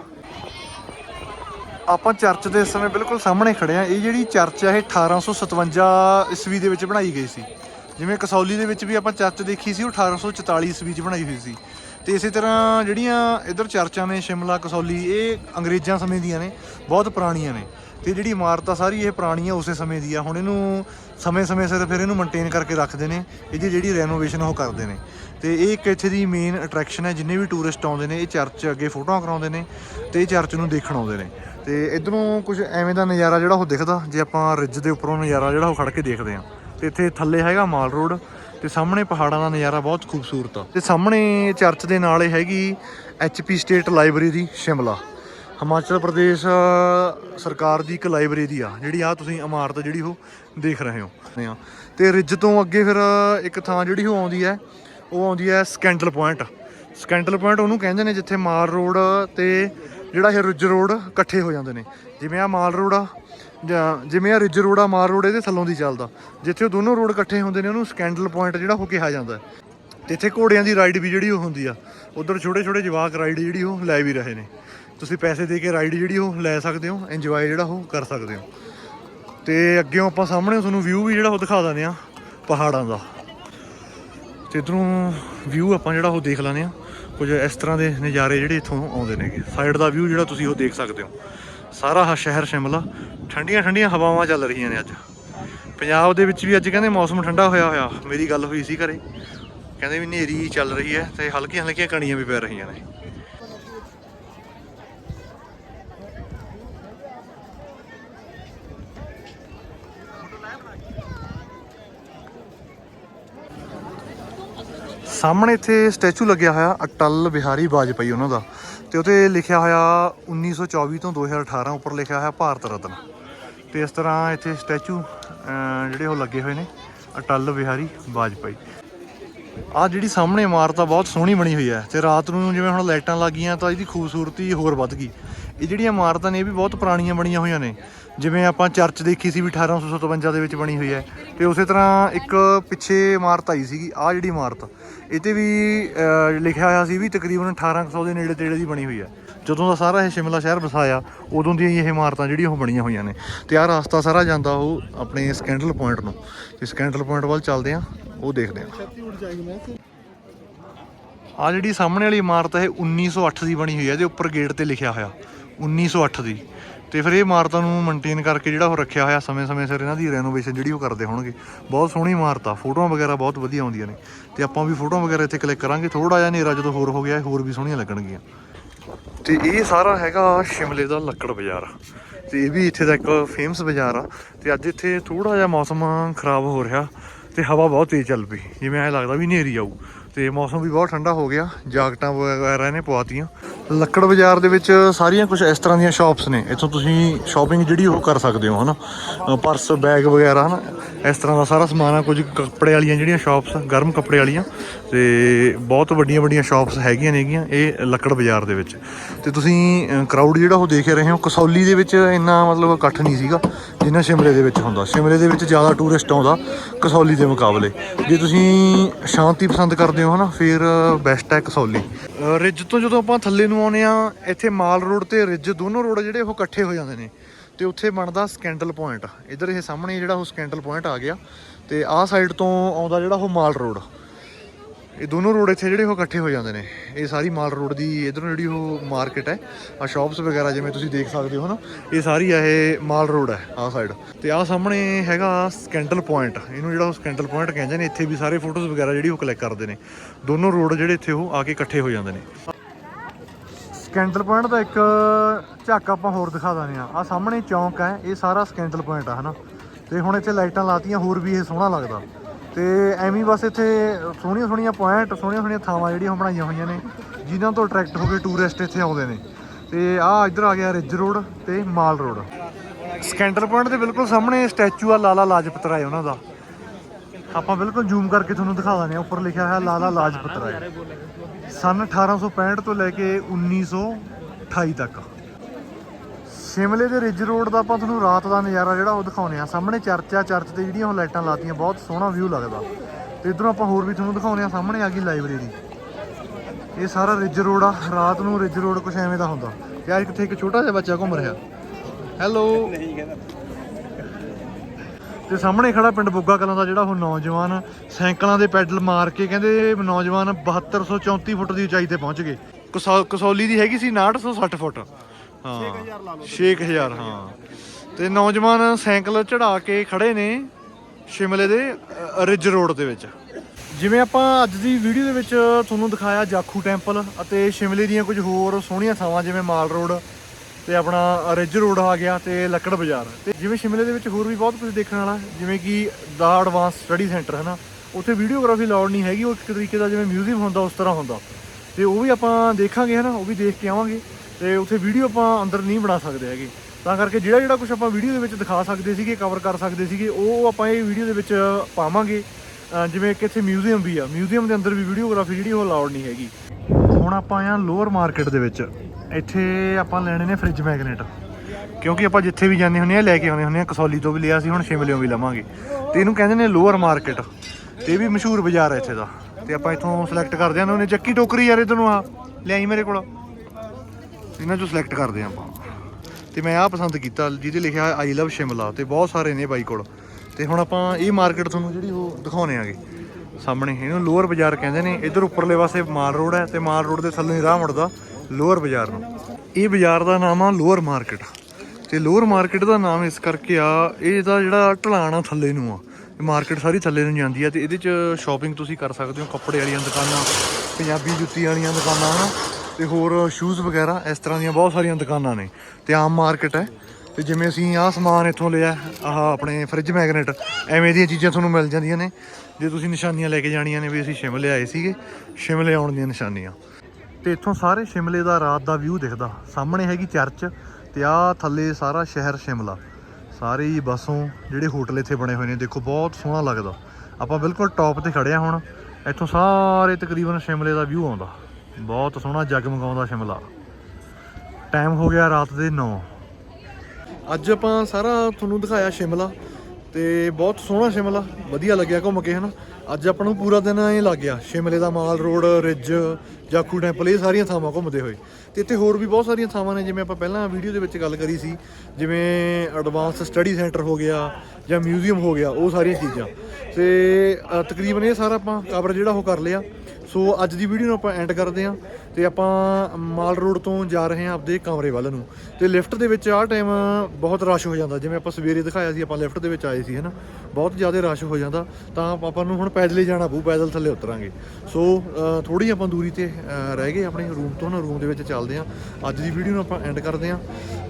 ਆਪਾਂ ਚਰਚ ਦੇ ਇਸ ਸਮੇਂ ਬਿਲਕੁਲ ਸਾਹਮਣੇ ਖੜੇ ਆ ਇਹ ਜਿਹੜੀ ਚਰਚ ਆ, ਇਹ 1857 ਈਸਵੀ ਦੇ ਵਿੱਚ ਬਣਾਈ ਗਈ ਸੀ। ਜਿਵੇਂ ਕਸੌਲੀ ਦੇ ਵਿੱਚ ਵੀ ਆਪਾਂ ਚਰਚ ਦੇਖੀ ਸੀ, ਉਹ 1844 ਈਸਵੀ 'ਚ ਬਣਾਈ ਹੋਈ ਸੀ। ਤੇ ਇਸੇ ਤਰ੍ਹਾਂ ਜਿਹੜੀਆਂ ਇਧਰ ਚਰਚਾਂ ਨੇ, ਸ਼ਿਮਲਾ, ਕਸੌਲੀ, ਇਹ ਅੰਗਰੇਜ਼ਾਂ ਸਮੇਂ ਦੀਆਂ ਨੇ, ਬਹੁਤ ਪੁਰਾਣੀਆਂ ਨੇ। ਤੇ ਜਿਹੜੀ ਇਮਾਰਤ ਆ, ਸਾਰੀ ਇਹ ਪੁਰਾਣੀ ਆ ਉਸੇ ਸਮੇਂ ਦੀ ਆ। ਹੁਣ ਇਹਨੂੰ ਸਮੇਂ-ਸਮੇਂ ਸਿਰ ਫਿਰ ਇਹਨੂੰ ਮੇਨਟੇਨ ਕਰਕੇ ਰੱਖਦੇ ਨੇ। ਇਹਦੀ ਜਿਹੜੀ ਰੈਨੋਵੇਸ਼ਨ ਉਹ ਕਰਦੇ ਨੇ। ਤੇ ਇਹ ਇੱਕ ਇੱਥੇ ਦੀ ਮੇਨ ਅਟਰੈਕਸ਼ਨ ਹੈ। ਜਿੰਨੇ ਵੀ ਟੂਰਿਸਟ ਆਉਂਦੇ ਨੇ, ਇਹ ਚਰਚ ਅੱਗੇ ਫੋਟੋਆਂ ਕਰਾਉਂਦੇ ਨੇ ਤੇ ਇਹ ਚਰਚ ਨੂੰ ਦੇਖਣ ਆਉਂਦੇ ਨੇ। ਤੇ ਇਧਰੋਂ ਕੁਝ ਐਵੇਂ ਦਾ ਨਜ਼ਾਰਾ ਜਿਹੜਾ ਉਹ ਦਿਖਦਾ, ਜੇ ਆਪਾਂ ਰਿੱਜ ਦੇ ਉੱਪਰੋਂ ਨਜ਼ਾਰਾ ਜਿਹੜਾ ਉਹ ਖੜ ਕੇ ਦੇਖਦੇ ਆ ਤੇ ਇੱਥੇ ਥੱਲੇ ਹੈਗਾ ਮਾਲ ਰੋਡ ਤੇ ਸਾਹਮਣੇ ਪਹਾੜਾਂ ਦਾ ਨਜ਼ਾਰਾ ਬਹੁਤ ਖੂਬਸੂਰਤ ਆ। ਤੇ ਸਾਹਮਣੇ ਚਰਚ ਦੇ ਨਾਲ ਇਹ ਹੈਗੀ HP state library Shimla. Himachal Pradesh ਸਰਕਾਰ ਦੀ ਇੱਕ ਲਾਇਬ੍ਰੇਰੀ ਆ, ਜਿਹੜੀ ਆ ਤੁਸੀਂ ਇਮਾਰਤ ਜਿਹੜੀ ਉਹ ਦੇਖ ਰਹੇ ਹੋ। ਆ। ਤੇ ਰਿੱਜ ਤੋਂ ਅੱਗੇ ਫਿਰ ਇੱਕ ਥਾਂ ਜਿਹੜੀ ਉਹ ਆਉਂਦੀ ਹੈ, ਉਹ ਆਉਂਦੀ ਹੈ ਸਕੈਂਡਲ ਪੁਆਇੰਟ। ਸਕੈਂਡਲ ਪੁਆਇੰਟ ਉਹਨੂੰ ਕਹਿੰਦੇ ਨੇ ਜਿੱਥੇ ਮਾਲ ਰੋਡ ਤੇ ਜਿਹੜਾ ਇਹ ਰਿੱਜ ਰੋਡ ਇਕੱਠੇ ਹੋ ਜਾਂਦੇ ਨੇ। ਜਿਵੇਂ ਆ ਮਾਲ ਰੋਡ ਆ, ਜਾਂ ਜਿਵੇਂ ਆ ਰਿੱਜ ਰੋਡ ਆ, ਮਾਲ ਰੋਡ ਇਹਦੇ ਥੱਲੋਂ ਦੀ ਚੱਲਦਾ। ਜਿੱਥੇ ਉਹ ਦੋਨੋਂ ਰੋਡ ਇਕੱਠੇ ਹੁੰਦੇ ਨੇ, ਉਹਨੂੰ ਸਕੈਂਡਲ ਪੁਆਇੰਟ ਜਿਹੜਾ ਉਹ ਕਿਹਾ ਜਾਂਦਾ ਹੈ। ਤੇ ਇੱਥੇ ਘੋੜਿਆਂ ਦੀ ਰਾਈਡ ਵੀ ਜਿਹੜੀ ਉਹ ਹੁੰਦੀ ਆ, ਉਧਰ ਛੋਟੇ ਛੋਟੇ ਜਵਾਕ ਰਾਈਡ ਜਿਹੜੀ ਉਹ ਲੈ ਵੀ ਰਹੇ ਨੇ। ਤੁਸੀਂ ਪੈਸੇ ਦੇ ਕੇ ਰਾਈਡ ਜਿਹੜੀ ਉਹ ਲੈ ਸਕਦੇ ਹੋ ਇੰਜੋਏ ਜਿਹੜਾ ਉਹ ਕਰ ਸਕਦੇ ਹੋ। ਤੇ ਅੱਗੇੋਂ ਆਪਾਂ ਸਾਹਮਣੇ ਤੁਹਾਨੂੰ ਵਿਊ ਵੀ ਜਿਹੜਾ ਉਹ ਦਿਖਾ ਦਿੰਦੇ ਆ ਪਹਾੜਾਂ ਦਾ। ਤੇ ਇਧਰੋਂ ਵਿਊ ਆਪਾਂ ਜਿਹੜਾ ਉਹ ਦੇਖ ਲੈਂਦੇ ਆ ਕੁਝ ਇਸ ਤਰ੍ਹਾਂ ਦੇ ਨਜ਼ਾਰੇ ਜਿਹੜੇ ਇੱਥੋਂ ਆਉਂਦੇ ਨੇਗੇ। ਸਾਈਡ ਦਾ ਵਿਊ ਜਿਹੜਾ ਤੁਸੀਂ ਉਹ ਦੇਖ ਸਕਦੇ ਹੋ। ਸਾਰਾ ਆਹ ਸ਼ਹਿਰ ਸ਼ਿਮਲਾ। ਠੰਡੀਆਂ ਠੰਡੀਆਂ ਹਵਾਵਾਂ ਚੱਲ ਰਹੀਆਂ ਨੇ ਅੱਜ। ਪੰਜਾਬ ਦੇ ਵਿੱਚ ਵੀ ਅੱਜ ਕਹਿੰਦੇ ਮੌਸਮ ਠੰਡਾ ਹੋਇਆ ਹੋਇਆ। ਮੇਰੀ ਗੱਲ ਹੋਈ ਸੀ ਘਰੇ। ਕਹਿੰਦੇ ਵੀ ਹਨੇਰੀ ਚੱਲ ਰਹੀ ਹੈ ਤੇ ਹਲਕੀਆਂ ਹਲਕੀਆਂ ਕਣੀਆਂ ਵੀ ਪੈ ਰਹੀਆਂ ਨੇ। ਸਾਹਮਣੇ ਇੱਥੇ ਸਟੈਚੂ ਲੱਗਿਆ ਹੋਇਆ, ਅਟਲ ਬਿਹਾਰੀ ਵਾਜਪਾਈ ਉਹਨਾਂ ਦਾ। ਤੇ ਉਤੇ ਲਿਖਿਆ ਹੋਇਆ 1924 ਤੋਂ 2018 ਉੱਪਰ ਲਿਖਿਆ ਹੋਇਆ ਭਾਰਤ ਰਤਨ। ਤੇ ਇਸ ਤਰ੍ਹਾਂ ਇੱਥੇ ਸਟੈਚੂ ਜਿਹੜੇ ਉਹ ਲੱਗੇ ਹੋਏ ਨੇ, ਅਟਲ ਬਿਹਾਰੀ ਵਾਜਪਾਈ। ਆ ਜਿਹੜੀ ਸਾਹਮਣੇ ਇਮਾਰਤ ਆ, ਬਹੁਤ ਸੋਹਣੀ ਬਣੀ ਹੋਈ ਹੈ। ਤੇ ਰਾਤ ਨੂੰ ਜਿਵੇਂ ਹੁਣ ਲਾਈਟਾਂ ਲੱਗੀਆਂ ਤਾਂ ਇਹਦੀ ਖੂਬਸੂਰਤੀ ਹੋਰ ਵੱਧ ਗਈ। ਇਹ ਜਿਹੜੀਆਂ ਇਮਾਰਤਾਂ ਨੇ, ਇਹ ਵੀ ਬਹੁਤ ਪੁਰਾਣੀਆਂ ਬਣੀਆਂ ਹੋਈਆਂ ਨੇ। ਜਿਵੇਂ ਆਪਾਂ ਚਰਚ ਦੇਖੀ ਸੀ ਵੀ 1857 ਦੇ ਵਿੱਚ ਬਣੀ ਹੋਈ ਹੈ ਤੇ ਉਸੇ ਤਰ੍ਹਾਂ ਇੱਕ ਪਿੱਛੇ ਇਮਾਰਤ ਆਈ ਸੀਗੀ ਆ ਜਿਹੜੀ ਇਮਾਰਤ ਇਹ ਤੇ ਵੀ ਲਿਖਿਆ ਹੋਇਆ ਸੀ ਵੀ ਤਕਰੀਬਨ 1800 ਦੇ ਨੇੜੇ ਤੇੜੇ ਦੀ ਬਣੀ ਹੋਈ ਹੈ। ਜਦੋਂ ਦਾ ਸਾਰਾ ਇਹ ਸ਼ਿਮਲਾ ਸ਼ਹਿਰ ਵਸਾਇਆ ਉਦੋਂ ਦੀਆਂ ਇਹ ਇਮਾਰਤਾਂ ਜਿਹੜੀਆਂ ਉਹ ਬਣੀਆਂ ਹੋਈਆਂ ਨੇ। ਤੇ ਆਹ ਰਸਤਾ ਸਾਰਾ ਜਾਂਦਾ ਉਹ ਆਪਣੇ ਸਕੈਂਡਲ ਪੁਆਇੰਟ ਨੂੰ। ਤੇ ਸਕੈਂਡਲ ਪੁਆਇੰਟ ਵੱਲ ਚੱਲਦੇ ਆ ਉਹ ਦੇਖਦੇ ਆ ਆ ਜਿਹੜੀ ਸਾਹਮਣੇ ਵਾਲੀ ਇਮਾਰਤ ਹੈ ਇਹ 1908 ਦੀ ਬਣੀ ਹੋਈ ਹੈ ਇਹਦੇ ਉੱਪਰ ਗੇਟ ਤੇ ਲਿਖਿਆ ਹੋਇਆ 1908 ਦੀ। ਤੇ ਫਿਰ ਇਹ ਇਮਾਰਤਾਂ ਨੂੰ ਮੇਨਟੇਨ ਕਰਕੇ ਜਿਹੜਾ ਉਹ ਰੱਖਿਆ ਹੋਇਆ ਸਮੇਂ-ਸਮੇਂ ਸਿਰ ਇਹਨਾਂ ਦੀ ਰੈਨੋਵੇਸ਼ਨ ਜਿਹੜੀ ਉਹ ਕਰਦੇ ਹੋਣਗੇ। ਬਹੁਤ ਸੋਹਣੀ ਇਮਾਰਤ ਆ, ਫੋਟੋਆਂ ਵਗੈਰਾ ਬਹੁਤ ਵਧੀਆ ਆਉਂਦੀਆਂ ਨੇ। ਤੇ ਆਪਾਂ ਵੀ ਫੋਟੋਆਂ ਵਗੈਰਾ ਇੱਥੇ ਕਲਿੱਕ ਕਰਾਂਗੇ ਥੋੜਾ ਜਿਹਾ ਹਨੇਰਾ ਜਦੋਂ ਹੋਰ ਹੋ ਗਿਆ, ਹੋਰ ਵੀ ਸੋਹਣੀਆਂ ਲੱਗਣਗੀਆਂ। ਤੇ ਇਹ ਸਾਰਾ ਹੈਗਾ ਸ਼ਿਮਲੇ ਦਾ ਲੱਕੜ ਬਾਜ਼ਾਰ। ਤੇ ਇਹ ਵੀ ਇੱਥੇ ਦਾ ਇੱਕ ਫੇਮਸ ਬਾਜ਼ਾਰ ਆ। ਤੇ ਅੱਜ ਇੱਥੇ ਥੋੜਾ ਜਿਹਾ ਮੌਸਮ ਖਰਾਬ ਹੋ ਰਿਹਾ ਤੇ ਹਵਾ ਬਹੁਤ ਤੇਜ਼ ਚੱਲ ਪਈ। ਜਿਵੇਂ ਐਂ ਲੱਗਦਾ ਵੀ ਹਨੇਰੀ ਆਊ। ਤੇ ਮੌਸਮ ਵੀ ਬਹੁਤ ਠੰਡਾ ਹੋ ਗਿਆ। ਜਾਕਟਾਂ ਵਗੈਰਾ ਇਹਨੇ ਪਵਾਤੀਆਂ। ਲੱਕੜ ਬਾਜ਼ਾਰ ਦੇ ਵਿੱਚ ਸਾਰੀਆਂ ਕੁਝ ਇਸ ਤਰ੍ਹਾਂ ਦੀਆਂ ਸ਼ਾਪਸ ਨੇ। ਇੱਥੋਂ ਤੁਸੀਂ ਸ਼ਾਪਿੰਗ ਜਿਹੜੀ ਉਹ ਕਰ ਸਕਦੇ ਹੋ ਹਨਾ? ਅ, ਪਰਸ ਬੈਗ ਵਗੈਰਾ ਹਨਾ? ਇਸ ਤਰ੍ਹਾਂ ਦਾ ਸਾਰਾ ਸਮਾਨ ਆ ਕੁਝ ਕੱਪੜੇ ਵਾਲੀਆਂ ਜਿਹੜੀਆਂ ਸ਼ਾਪਸ ਗਰਮ ਕੱਪੜੇ ਵਾਲੀਆਂ। ਤੇ ਬਹੁਤ ਵੱਡੀਆਂ ਵੱਡੀਆਂ ਸ਼ਾਪਸ ਹੈਗੀਆਂ ਨੇਗੀਆਂ ਇਹ ਲੱਕੜ ਬਾਜ਼ਾਰ ਦੇ ਵਿੱਚ। ਤੇ ਤੁਸੀਂ ਕਰਾਊਡ ਜਿਹੜਾ ਉਹ ਦੇਖ ਰਹੇ ਹੋ ਕਸੌਲੀ ਦੇ ਵਿੱਚ ਇੰਨਾ ਮਤਲਬ ਇਕੱਠ ਨਹੀਂ ਸੀਗਾ ਜਿੰਨਾ ਸ਼ਿਮਲੇ ਦੇ ਵਿੱਚ ਹੁੰਦਾ। ਸ਼ਿਮਲੇ ਦੇ ਵਿੱਚ ਜ਼ਿਆਦਾ ਟੂਰਿਸਟ ਆਉਂਦਾ ਕਸੌਲੀ ਦੇ ਮੁਕਾਬਲੇ। ਜੇ ਤੁਸੀਂ ਸ਼ਾਂਤੀ ਪਸੰਦ ਕਰਦੇ ਹੋ ਹਨਾ ਫਿਰ ਬੈਸਟ ਹੈ ਕਸੌਲੀ। ਅ, ਰਿੱਜ ਤੋਂ ਜਦੋਂ ਆਪਾਂ ਥੱਲੇ ਨੂੰ ਆਉਨੇ ਆ ਇੱਥੇ ਮਾਲ ਰੋਡ ਤੇ ਰਿੱਜ ਦੋਨੋਂ ਰੋਡ ਜਿਹੜੇ ਉਹ ਇਕੱਠੇ ਹੋ ਜਾਂਦੇ ਨੇ। ਤੇ ਉੱਥੇ ਬਣਦਾ ਸਕੈਂਡਲ ਪੁਆਇੰਟ ਇਧਰ ਇਹ ਸਾਹਮਣੇ ਜਿਹੜਾ ਉਹ ਸਕੈਂਡਲ ਪੁਆਇੰਟ ਆ ਗਿਆ ਤੇ ਆਹ ਸਾਈਡ ਤੋਂ ਆਉਂਦਾ ਜਿਹੜਾ ਉਹ ਮਾਲ ਰੋਡ। ਇਹ ਦੋਨੋਂ ਰੋਡ ਇੱਥੇ ਜਿਹੜੇ ਉਹ ਇਕੱਠੇ ਹੋ ਜਾਂਦੇ ਨੇ। ਇਹ ਸਾਰੀ ਮਾਲ ਰੋਡ ਦੀ ਇਧਰੋਂ ਜਿਹੜੀ ਉਹ ਮਾਰਕੀਟ ਹੈ ਆ ਸ਼ਾਪਸ ਵਗੈਰਾ ਜਿਵੇਂ ਤੁਸੀਂ ਦੇਖ ਸਕਦੇ ਹੋ ਨਾ ਇਹ ਸਾਰੀ ਆ ਇਹ ਮਾਲ ਰੋਡ ਹੈ, ਆਹ ਸਾਈਡ ਤੇ ਆਹ ਸਾਹਮਣੇ ਹੈਗਾ ਸਕੈਂਡਲ ਪੁਆਇੰਟ, ਇਹਨੂੰ ਜਿਹੜਾ ਉਹ ਸਕੈਂਡਲ ਪੁਆਇੰਟ ਕਹਿੰਦੇ ਨੇ, ਇੱਥੇ ਵੀ ਸਾਰੇ ਫੋਟੋਜ਼ ਵਗੈਰਾ ਜਿਹੜੀ ਉਹ ਕਲੈਕਟ ਕਰਦੇ ਨੇ। ਦੋਨੋਂ ਰੋਡ ਜਿਹੜੇ ਇੱਥੇ ਉਹ ਆ ਕੇ ਇਕੱਠੇ ਹੋ ਜਾਂਦੇ ਨੇ। ਸਕੈਂਡਲ ਪੁਆਇੰਟ ਦਾ ਇੱਕ ਝਾਕ ਆਪਾਂ ਹੋਰ ਦਿਖਾ ਦਿੰਦੇ ਆ ਆ ਸਾਹਮਣੇ ਚੌਂਕ ਹੈ, ਇਹ ਸਾਰਾ ਸਕੈਂਡਲ ਪੁਆਇੰਟ ਆ ਹਨਾ। ਤੇ ਹੁਣ ਇੱਥੇ ਲਾਈਟਾਂ ਲਾਤੀਆਂ, ਹੋਰ ਵੀ ਇਹ ਸੋਹਣਾ ਲੱਗਦਾ। ਤੇ ਐਵੇਂ ਬਸ ਇੱਥੇ ਸੋਹਣੀਆਂ ਸੋਹਣੀਆਂ ਪੁਆਇੰਟ, ਸੋਹਣੀਆਂ ਸੋਹਣੀਆਂ ਥਾਵਾਂ ਜਿਹੜੀਆਂ ਉਹ ਬਣਾਈਆਂ ਹੋਈਆਂ ਨੇ, ਜਿਨ੍ਹਾਂ ਤੋਂ ਅਟਰੈਕਟ ਹੋ ਕੇ ਟੂਰਿਸਟ ਇੱਥੇ ਆਉਂਦੇ ਨੇ। ਤੇ ਆ ਇੱਧਰ ਆ ਗਿਆ ਰਿਜ ਰੋਡ ਤੇ ਮਾਲ ਰੋਡ ਸਕੈਂਡਲ ਪੁਆਇੰਟ ਦੇ ਬਿਲਕੁਲ ਸਾਹਮਣੇ ਸਟੈਚੂ ਆ ਲਾਲਾ ਲਾਜਪਤ ਰਾਏ ਉਹਨਾਂ ਦਾ। ਆਪਾਂ ਬਿਲਕੁਲ ਜ਼ੂਮ ਕਰਕੇ ਤੁਹਾਨੂੰ ਦਿਖਾ ਦਿੰਦੇ ਆ ਉੱਪਰ ਲਿਖਿਆ ਹੋਇਆ ਲਾਲਾ ਲਾਜਪਤ ਰਾਏ। ਸਨ 1865 ਤੋਂ ਲੈ ਕੇ 1928 ਤੱਕ। ਸ਼ਿਮਲੇ ਦੇ ਰਿਜ ਰੋਡ ਦਾ ਆਪਾਂ ਤੁਹਾਨੂੰ ਰਾਤ ਦਾ ਨਜ਼ਾਰਾ ਜਿਹੜਾ ਉਹ ਦਿਖਾਉਨੇ ਆ ਸਾਹਮਣੇ ਚਰਚ ਆ, ਚਰਚ ਤੇ ਜਿਹੜੀਆਂ ਉਹ ਲਾਈਟਾਂ ਲਾਤੀਆਂ, ਬਹੁਤ ਸੋਹਣਾ ਵਿਊ ਲੱਗਦਾ। ਤੇ ਇਧਰੋਂ ਆਪਾਂ ਹੋਰ ਵੀ ਤੁਹਾਨੂੰ ਦਿਖਾਉਨੇ ਆ ਸਾਹਮਣੇ ਆ ਗਈ ਲਾਇਬ੍ਰੇਰੀ। ਇਹ ਸਾਰਾ ਰਿਜ ਰੋਡ ਆ, ਰਾਤ ਨੂੰ ਰਿਜ ਰੋਡ ਕੁਛ ਐਵੇਂ ਦਾ ਹੁੰਦਾ। ਯਾਰ ਆ ਕਿੱਥੇ ਇੱਕ ਛੋਟਾ ਜਿਹਾ ਬੱਚਾ ਘੁੰਮ ਰਿਹਾ। ਹੈਲੋ
ਨਹੀਂ
ਤੇ ਸਾਹਮਣੇ ਖੜਾ ਪਿੰਡ ਬੁੱਗਾ ਕਲਾਂ ਦਾ ਜਿਹੜਾ ਉਹ ਨੌਜਵਾਨ ਸਾਈਕਲਾਂ ਦੇ ਪੈਡਲ ਮਾਰ ਕੇ ਕਹਿੰਦੇ ਇਹ ਨੌਜਵਾਨ 7234 ਫੁੱਟ ਦੀ ਉਚਾਈ ਤੇ ਪਹੁੰਚ ਗਏ। ਕਸੌ- ਕਸੌਲੀ ਦੀ ਹੈਗੀ ਸੀ 6960 ਫੁੱਟ। ਹਾਂ।
6000 ਲਾ ਲਓ
6000 ਹਾਂ। ਤੇ ਨੌਜਵਾਨ ਸਾਈਕਲ ਚੜਾ ਕੇ ਖੜੇ ਨੇ ਸ਼ਿਮਲੇ ਦੇ ਰਿਜ ਰੋਡ ਦੇ ਵਿੱਚ। ਜਿਵੇਂ ਆਪਾਂ ਅੱਜ ਦੀ ਵੀਡੀਓ ਦੇ ਵਿੱਚ ਤੁਹਾਨੂੰ ਦਿਖਾਇਆ ਜਾਖੂ ਟੈਂਪਲ ਅਤੇ ਸ਼ਿਮਲੇ ਦੀਆਂ ਕੁਝ ਹੋਰ ਸੋਹਣੀਆਂ ਥਾਵਾਂ ਜਿਵੇਂ ਮਾਲ ਰੋਡ ਤੇ ਆਪਣਾ ਰਿਜ ਰੋਡ ਆ ਗਿਆ ਤੇ ਲੱਕੜ ਬਾਜ਼ਾਰ। ਤੇ ਜਿਵੇਂ ਸ਼ਿਮਲੇ ਦੇ ਵਿੱਚ ਹੋਰ ਵੀ ਬਹੁਤ ਕੁਝ ਦੇਖਣ ਵਾਲਾ ਜਿਵੇਂ ਕਿ ਦਾ ਐਡਵਾਂਸ ਸਟੱਡੀ ਸੈਂਟਰ ਹੈ ਨਾ ਉੱਥੇ ਵੀਡੀਓਗ੍ਰਾਫੀ ਲਾਉਡ ਨਹੀਂ ਹੈਗੀ ਉਹ ਇੱਕ ਤਰੀਕੇ ਦਾ ਜਿਵੇਂ ਮਿਊਜ਼ੀਅਮ ਹੁੰਦਾ ਉਸ ਤਰ੍ਹਾਂ ਹੁੰਦਾ। ਤੇ ਉਹ ਵੀ ਆਪਾਂ ਦੇਖਾਂਗੇ ਹੈ ਨਾ ਉਹ ਵੀ ਦੇਖ ਕੇ ਆਵਾਂਗੇ। ਤੇ ਉੱਥੇ ਵੀਡੀਓ ਆਪਾਂ ਅੰਦਰ ਨਹੀਂ ਬਣਾ ਸਕਦੇ ਹੈਗੇ। ਤਾਂ ਕਰਕੇ ਜਿਹੜਾ ਜਿਹੜਾ ਕੁਝ ਆਪਾਂ ਵੀਡੀਓ ਦੇ ਵਿੱਚ ਦਿਖਾ ਸਕਦੇ ਸੀਗੇ ਕਵਰ ਕਰ ਸਕਦੇ ਸੀਗੇ, ਉਹ ਆਪਾਂ ਇਹ ਵੀਡੀਓ ਦੇ ਵਿੱਚ ਪਾਵਾਂਗੇ। ਜਿਵੇਂ ਕਿ ਇੱਥੇ ਮਿਊਜ਼ੀਅਮ ਵੀ ਆ। ਮਿਊਜ਼ੀਅਮ ਦੇ ਅੰਦਰ ਵੀ ਵੀਡੀਓਗ੍ਰਾਫੀ ਜਿਹੜੀ ਉਹ ਅਲਾਉਡ ਨਹੀਂ ਹੈਗੀ। ਹੁਣ ਆਪਾਂ ਆ ਲੋਅਰ ਮਾਰਕੀਟ ਦੇ ਵਿੱਚ। ਇੱਥੇ ਆਪਾਂ ਲੈਣੇ ਨੇ ਫ੍ਰਿਜ ਮੈਗਨੇਟ ਕਿਉਂਕਿ ਆਪਾਂ ਜਿੱਥੇ ਵੀ ਜਾਂਦੇ ਹੁੰਦੇ ਆ ਲੈ ਕੇ ਆਉਂਦੇ ਹੁੰਦੇ ਆ ਕਸੌਲੀ ਤੋਂ ਵੀ ਲਿਆ ਸੀ, ਹੁਣ ਸ਼ਿਮਲਿਓਂ ਵੀ ਲਵਾਂਗੇ। ਤੇ ਇਹਨੂੰ ਕਹਿੰਦੇ ਨੇ ਲੋਅਰ ਮਾਰਕੀਟ ਤੇ ਇਹ ਵੀ ਮਸ਼ਹੂਰ ਬਾਜ਼ਾਰ ਹੈ ਇੱਥੇ ਦਾ। ਤੇ ਆਪਾਂ ਇੱਥੋਂ ਸਿਲੈਕਟ ਕਰਦੇ ਹਾਂ ਉਹਨੇ ਚੱਕੀ ਟੋਕਰੀ ਯਾਰ ਇਧਰ ਨੂੰ ਆ। ਲਿਆਈ ਮੇਰੇ ਕੋਲ। ਇਹਨਾਂ ਚੋਂ ਸਿਲੈਕਟ ਕਰਦੇ ਹਾਂ ਆਪਾਂ। ਤੇ ਮੈਂ ਆਹ ਪਸੰਦ ਕੀਤਾ, ਜਿਹਦੇ ਲਿਖਿਆ ਆਈ ਲਵ ਸ਼ਿਮਲਾ ਤੇ ਬਹੁਤ ਸਾਰੇ ਨੇ ਬਾਈ ਕੋਲ। ਤੇ ਹੁਣ ਆਪਾਂ ਇਹ ਮਾਰਕੀਟ ਤੁਹਾਨੂੰ ਜਿਹੜੀ ਉਹ ਦਿਖਾਉਣੇ ਆਗੇ। ਸਾਹਮਣੇ ਇਹਨੂੰ ਲੋਅਰ ਬਾਜ਼ਾਰ ਕਹਿੰਦੇ ਨੇ, ਇਧਰ ਉੱਪਰਲੇ ਪਾਸੇ ਮਾਲ ਰੋਡ ਹੈ ਤੇ ਮਾਲ ਰੋਡ ਦੇ ਥੱਲੇ ਰਾਹ ਮੁੜਦਾ ਲੋਅਰ ਬਾਜ਼ਾਰ ਨੂੰ। ਇਹ ਬਾਜ਼ਾਰ ਦਾ ਨਾਮ ਆ ਲੋਅਰ ਮਾਰਕੀਟ। ਤੇ ਲੋਅਰ ਮਾਰਕੀਟ ਦਾ ਨਾਮ ਇਸ ਕਰਕੇ ਆ, ਇਹ ਦਾ ਜਿਹੜਾ ਢਲਾਣ ਆ ਥੱਲੇ ਨੂੰ ਆ। ਮਾਰਕੀਟ ਸਾਰੀ ਥੱਲੇ ਨੂੰ ਜਾਂਦੀ ਆ ਤੇ ਇਹਦੇ ਚ ਸ਼ਾਪਿੰਗ ਤੁਸੀਂ ਕਰ ਸਕਦੇ ਹੋ, ਕੱਪੜੇ ਵਾਲੀਆਂ ਦੁਕਾਨਾਂ, ਪੰਜਾਬੀ ਜੁੱਤੀ ਵਾਲੀਆਂ ਦੁਕਾਨਾਂ, ਹਨਾ? ਤੇ ਹੋਰ ਸ਼ੂਜ਼ ਵਗੈਰਾ, ਇਸ ਤਰ੍ਹਾਂ ਦੀਆਂ ਬਹੁਤ ਸਾਰੀਆਂ ਦੁਕਾਨਾਂ ਨੇ। ਤੇ ਆਮ ਮਾਰਕੀਟ ਹੈ। ਤੇ ਜਿਵੇਂ ਅਸੀਂ ਆਹ ਸਮਾਨ ਇੱਥੋਂ ਲਿਆ, ਆਹ ਆਪਣੇ ਫ੍ਰਿਜ ਮੈਗਨੇਟ ਐਵੇਂ ਦੀਆਂ ਚੀਜ਼ਾਂ ਤੁਹਾਨੂੰ ਮਿਲ ਜਾਂਦੀਆਂ ਨੇ। ਜੇ ਤੁਸੀਂ ਨਿਸ਼ਾਨੀਆਂ ਲੈ ਕੇ ਜਾਣੀਆਂ ਨੇ ਵੀ ਅਸੀਂ ਸ਼ਿਮਲੇ ਆਏ ਸੀਗੇ, ਸ਼ਿਮਲੇ ਆਉਣ ਦੀਆਂ ਨਿਸ਼ਾਨੀਆਂ। ਤੇ ਇੱਥੋਂ ਸਾਰੇ ਸ਼ਿਮਲੇ ਦਾ ਰਾਤ ਦਾ ਵਿਊ ਦਿਖਦਾ। ਸਾਹਮਣੇ ਹੈਗੀ ਚਰਚ ਤੇ ਆਹ ਥੱਲੇ ਸਾਰਾ ਸ਼ਹਿਰ ਸ਼ਿਮਲਾ। ਸਾਰੇ ਹੀ ਬਸੋਂ ਜਿਹੜੇ ਹੋਟਲ ਇੱਥੇ ਬਣੇ ਹੋਏ ਨੇ, ਦੇਖੋ ਬਹੁਤ ਸੋਹਣਾ ਲੱਗਦਾ। ਆਪਾਂ ਬਿਲਕੁਲ ਟੌਪ ਤੇ ਖੜੇ ਆ ਹੁਣ। ਇੱਥੋਂ ਸਾਰੇ ਤਕਰੀਬਨ ਸ਼ਿਮਲੇ ਦਾ ਵਿਊ ਆਉਂਦਾ। ਬਹੁਤ ਸੋਹਣਾ ਜਗਮਗਾਉਂਦਾ ਸ਼ਿਮਲਾ। ਟਾਈਮ ਹੋ ਗਿਆ ਰਾਤ ਦੇ 9 ਅੱਜ ਆਪਾਂ ਸਾਰਾ ਤੁਹਾਨੂੰ ਦਿਖਾਇਆ ਸ਼ਿਮਲਾ ਤੇ ਬਹੁਤ ਸੋਹਣਾ ਸ਼ਿਮਲਾ, ਵਧੀਆ ਲੱਗਿਆ ਘੁੰਮ ਕੇ, ਹਨਾ? ਅੱਜ ਆਪਾਂ ਨੂੰ ਪੂਰਾ ਦਿਨ ਐਂ ਲੱਗ ਗਿਆ, ਸ਼ਿਮਲੇ ਦਾ Mall Road, ridge, Jakhu temple ਇਹ ਸਾਰੀਆਂ ਥਾਵਾਂ ਘੁੰਮਦੇ ਹੋਏ। ਤੇ ਇੱਥੇ ਹੋਰ ਵੀ ਬਹੁਤ ਸਾਰੀਆਂ ਥਾਵਾਂ ਨੇ, ਜਿਵੇਂ ਆਪਾਂ ਪਹਿਲਾਂ ਵੀਡੀਓ ਦੇ ਵਿੱਚ ਗੱਲ ਕਰੀ ਸੀ, ਜਿਵੇਂ ਐਡਵਾਂਸ ਸਟੱਡੀ ਸੈਂਟਰ ਹੋ ਗਿਆ ਜਾਂ ਮਿਊਜ਼ੀਅਮ ਹੋ ਗਿਆ, ਉਹ ਸਾਰੀਆਂ ਚੀਜ਼ਾਂ। ਤੇ ਤਕਰੀਬਨ ਇਹ ਸਾਰਾ ਆਪਾਂ ਕਵਰ ਜਿਹੜਾ ਉਹ ਕਰ ਲਿਆ। ਸੋ ਅੱਜ ਦੀ ਵੀਡੀਓ ਨੂੰ ਆਪਾਂ ਐਂਡ ਕਰਦੇ ਹਾਂ। ਤੇ ਆਪਾਂ ਮਾਲ ਰੋਡ ਤੋਂ ਜਾ ਰਹੇ ਹਾਂ ਆਪਦੇ ਕਮਰੇ ਵੱਲ ਨੂੰ। ਤੇ ਲਿਫਟ ਦੇ ਵਿੱਚ ਆਹ ਟਾਈਮ ਬਹੁਤ ਰਸ਼ ਹੋ ਜਾਂਦਾ। ਜਿਵੇਂ ਆਪਾਂ ਸਵੇਰੇ ਦਿਖਾਇਆ ਸੀ, ਆਪਾਂ ਲਿਫਟ ਦੇ ਵਿੱਚ ਆਏ ਸੀ, ਹਨਾ? ਬਹੁਤ ਜ਼ਿਆਦਾ ਰਸ਼ ਹੋ ਜਾਂਦਾ। ਤਾਂ ਆਪਾਂ ਨੂੰ ਹੁਣ ਪੈਦਲ ਹੀ ਜਾਣਾ ਪਊ, ਪੈਦਲ ਥੱਲੇ ਉਤਰਾਂਗੇ। ਸੋ ਥੋੜੀ ਆਪਾਂ ਦੂਰੀ ਤੇ ਰਹਿ ਗਏ ਆਪਣੇ ਰੂਮ ਤੋਂ ਨਾ ਰੂਮ ਦੇ ਵਿੱਚ ਚੱਲਦੇ ਹਾਂ। ਅੱਜ ਦੀ ਵੀਡੀਓ ਨੂੰ ਆਪਾਂ ਐਂਡ ਕਰਦੇ ਹਾਂ।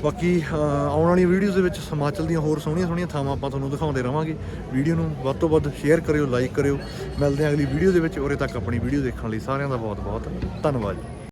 ਬਾਕੀ ਆਉਣ ਵਾਲੀਆਂ ਵੀਡੀਓਜ਼ ਦੇ ਵਿੱਚ ਹਿਮਾਚਲ ਦੀਆਂ ਹੋਰ ਸੋਹਣੀਆਂ ਸੋਹਣੀਆਂ ਥਾਵਾਂ ਆਪਾਂ ਤੁਹਾਨੂੰ ਦਿਖਾਉਂਦੇ ਰਵਾਂਗੇ। ਵੀਡੀਓ ਨੂੰ ਵੱਧ ਤੋਂ ਵੱਧ ਸ਼ੇਅਰ ਕਰਿਓ ਲਾਈਕ ਕਰਿਓ। ਮਿਲਦੇ ਹਾਂ ਅਗਲੀ ਵੀਡੀਓ ਦੇ ਵਿੱਚ। ਉਰੇ ਤੱਕ ਆਪਣੀ ਵੀਡੀਓ ਦੇਖਣ ਲਈ ਸਾਰਿਆਂ ਦਾ ਬਹੁਤ ਬਹੁਤ ਧੰਨਵਾਦ।